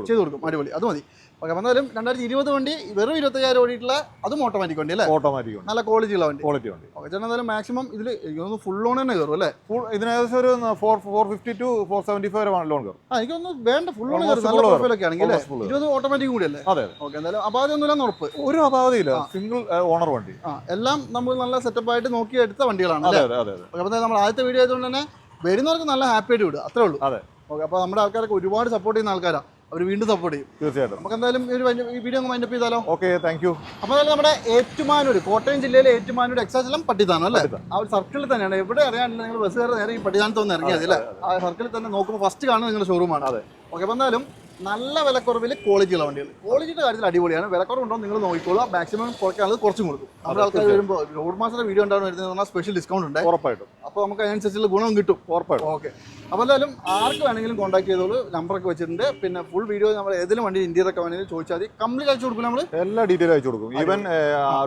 ചെയ്ത് കൊടുക്കും. അടിപൊളി. അത് മതി. ഓക്കെ വന്നാലും രണ്ടായിരത്തി ഇരുപത് വണ്ടി വെറും ഇരുപത്തയ്യായിരം ഓടിയിട്ടുള്ള അതും ഓട്ടോമാറ്റിക് വണ്ടി അല്ലേ? ഓട്ടോമാറ്റിക് വണ്ടി. നല്ല ക്വാളിറ്റി ഉള്ള വണ്ടി. ക്വാളിറ്റി വണ്ടി. ഓക്കെ ചേട്ടൻ എന്തായാലും മാക്സിമം ഇതിൽ എനിക്കൊന്ന് ഫുൾ ലോൺ തന്നെ കയറും അല്ലേ? ഫുൾ ഇതിന് ഏകദേശം ഒരു four four fifty two four seventy five വരെ ലോൺ കയറും. ആ എനിക്കൊന്ന് വേണ്ട ഫുൾ ലോൺ കയറും. നല്ല. പ്രൊഫൈലൊക്കെ ആണെങ്കിൽ ഇരുപത് ഓട്ടോമാറ്റിക് കൂടി അല്ലേ? അതെ ഓക്കെ എന്തായാലും അപ്പോൾ അതൊന്നുമില്ലെന്ന് ഉറപ്പ്. ഒരു അപാധയില്ല. സിംഗിൾ ഓണർ വണ്ടി. ആ എല്ലാം നമ്മൾ നല്ല സെറ്റപ്പ് ആയിട്ട് നോക്കി എടുത്ത വണ്ടികളാണ് അതെ അല്ലേ? അതെ അതെ അപ്പോൾ നമ്മൾ ആദ്യത്തെ വീഡിയോ ആയതുകൊണ്ട് തന്നെ വരുന്നവർക്ക് നല്ല ഹാപ്പി ആയിട്ട് വിടുക. അത്രേ ഉള്ളൂ. അതെ. ഓക്കെ അപ്പോൾ നമ്മുടെ ആൾക്കാരൊക്കെ ഒരുപാട് സപ്പോർട്ട് ചെയ്യുന്ന ആൾക്കാരാണ് അവർ വീണ്ടും സപ്പോർട്ട് ചെയ്യും. തീർച്ചയായിട്ടും. നമുക്ക് എന്തായാലും ഈ ഒരു വണ്ടി- ഈ വീഡിയോ അങ്ങ് മൈൻഡപ്പ് ചെയ്താലോ? ഓക്കെ താങ്ക് യു അപ്പോൾ എന്തായാലും നമ്മുടെ ഏറ്റുമാനൂർ കോട്ടയം ജില്ലയിലെ ഏറ്റുമാനൂർ എക്സാച്ചലം പട്ടിതാണ് അല്ലേ? പട്ടിത്താനം. ആ ഒരു സർക്കിളിൽ തന്നെയാണ്. എവിടെ അറിയാനില്ല നിങ്ങൾ ബസ് കയറി നേരെ ഈ പട്ടിതാനത്ത് ഒന്ന് ഇറങ്ങിയത് അല്ലേ? ആ സർക്കിളിൽ തന്നെ നോക്കുമ്പോൾ ഫസ്റ്റ് കാണുന്നത് നിങ്ങളുടെ ഷോറൂമാണ് അതെ. ഓക്കെ അപ്പോൾ എന്തായാലും നല്ല വിലക്കുറവിൽ ക്വാളിറ്റിയുള്ള വണ്ടികൾ ക്വാളിറ്റിയുടെ കാര്യത്തിൽ അടിപൊളിയാണ്. വിലക്കുറവുണ്ടോ നിങ്ങൾ നോക്കിക്കോളൂ. മാക്സിമം കുറയ്ക്കാനുള്ളത് കുറച്ചും കൊടുക്കും. നമ്മുടെ ആൾക്കാർ വരുമ്പോൾ റോഡ് മാസ്റ്റർ വീഡിയോ ഉണ്ടാവുന്ന വരുന്നത് പറഞ്ഞാൽ സ്പെഷ്യൽ ഡിസ്കൗണ്ട് ഉണ്ട്. ഉറപ്പായിട്ടും. അപ്പോൾ നമുക്ക് അതിനനുസരിച്ചുള്ള ഗുണം കിട്ടും. ഉറപ്പായിട്ടും. ഓക്കെ അപ്പോൾ എന്തായാലും ആർക്ക് വേണമെങ്കിലും കോൺടാക്ട് ചെയ്തോളൂ. നമ്പറൊക്കെ വെച്ചിട്ടുണ്ട്. പിന്നെ ഫുൾ വീഡിയോ നമ്മൾ ഏതെങ്കിലും വണ്ടി ഇന്ത്യയിലൊക്കെ വേണമെങ്കിലും ചോദിച്ചാൽ മതി. കംപ്ലീറ്റ് അയച്ചു കൊടുക്കും നമ്മൾ എല്ലാ ഡീറ്റെയിൽ അയച്ചു കൊടുക്കും. ഈവൻ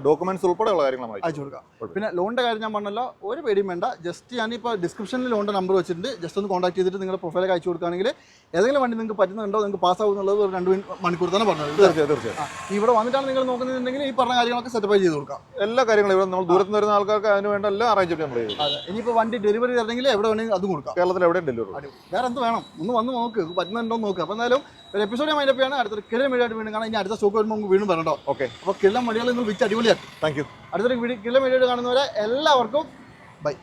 ഡോക്യുമെന്റ്സ് ഉൾപ്പെടെയുള്ള കാര്യങ്ങൾ അയച്ചു കൊടുക്കാം. പിന്നെ ലോണിന്റെ കാര്യം ഞാൻ പറഞ്ഞല്ലോ. ഒരു പേടിയും വേണ്ട. ജസ്റ്റ് ഞാനിപ്പോൾ ഡിസ്ക്രിപ്ഷനിൽ ലോണിന്റെ നമ്പർ വെച്ചിട്ടുണ്ട്. ജസ്റ്റ് ഒന്ന് കോൺടാക്ട് ചെയ്തിട്ട് നിങ്ങളുടെ പ്രൊഫൈലൊക്കെ അയച്ചു കൊടുക്കുകയാണെങ്കിൽ ഏതെങ്കിലും വണ്ടി നിങ്ങൾക്ക് പറ്റുന്നുണ്ടോ നിങ്ങൾക്ക് പാസ് എന്നുള്ളത് ഒരു രണ്ട് മണിക്കൂർ തന്നെ പറഞ്ഞത്. തീർച്ചയായും തീർച്ചയായും. ഇവിടെ വന്നിട്ടാണ് നിങ്ങൾ നോക്കുന്നുണ്ടെങ്കിൽ ഈ പറഞ്ഞ കാര്യങ്ങളൊക്കെ സെറ്റപ്പ് ചെയ്ത് കൊടുക്കാം. എല്ലാ കാര്യങ്ങളും ഇവിടെ നമ്മൾ ദൂരത്ത് നിന്ന് വരുന്ന ആൾക്കാർക്ക് അതിന് വേണ്ട എല്ലാ അറേഞ്ച്മെന്റ് നമ്മൾ ചെയ്യും അതെ ഇനിയിപ്പോൾ വണ്ടി ഡെലിവറി തരണമെങ്കിൽ എവിടെ വേണമെങ്കിൽ അതും കൊടുക്കാം. കേരളത്തിൽ എവിടെയും ഡെലിവറി. വേറെ എന്ത് വേണം? ഒന്ന് വന്ന് നോക്ക് പറ്റുന്നുണ്ടോ നോക്ക്. അപ്പോൾ എന്തായാലും ഒരു എപ്പിസോഡ് ഞാൻ മൈൻഡപ്പ് ചെയ്യാണ്. അടുത്തൊരു കിളം വീഡിയോ വീണ്ടും കാണാം. ഇനി അടുത്ത സ്റ്റോക്ക് വരുമ്പോൾ നമുക്ക് വീണ്ടും വരണ്ടോ ഓക്കെ അപ്പോൾ കിളം വഴികൾ നിങ്ങൾ വിറ്റ് അടിപൊളിയാക്കും. താങ്ക് യു അടുത്തൊരു കിളം വീഡിയോ കാണുന്നവരെ എല്ലാവർക്കും ബൈ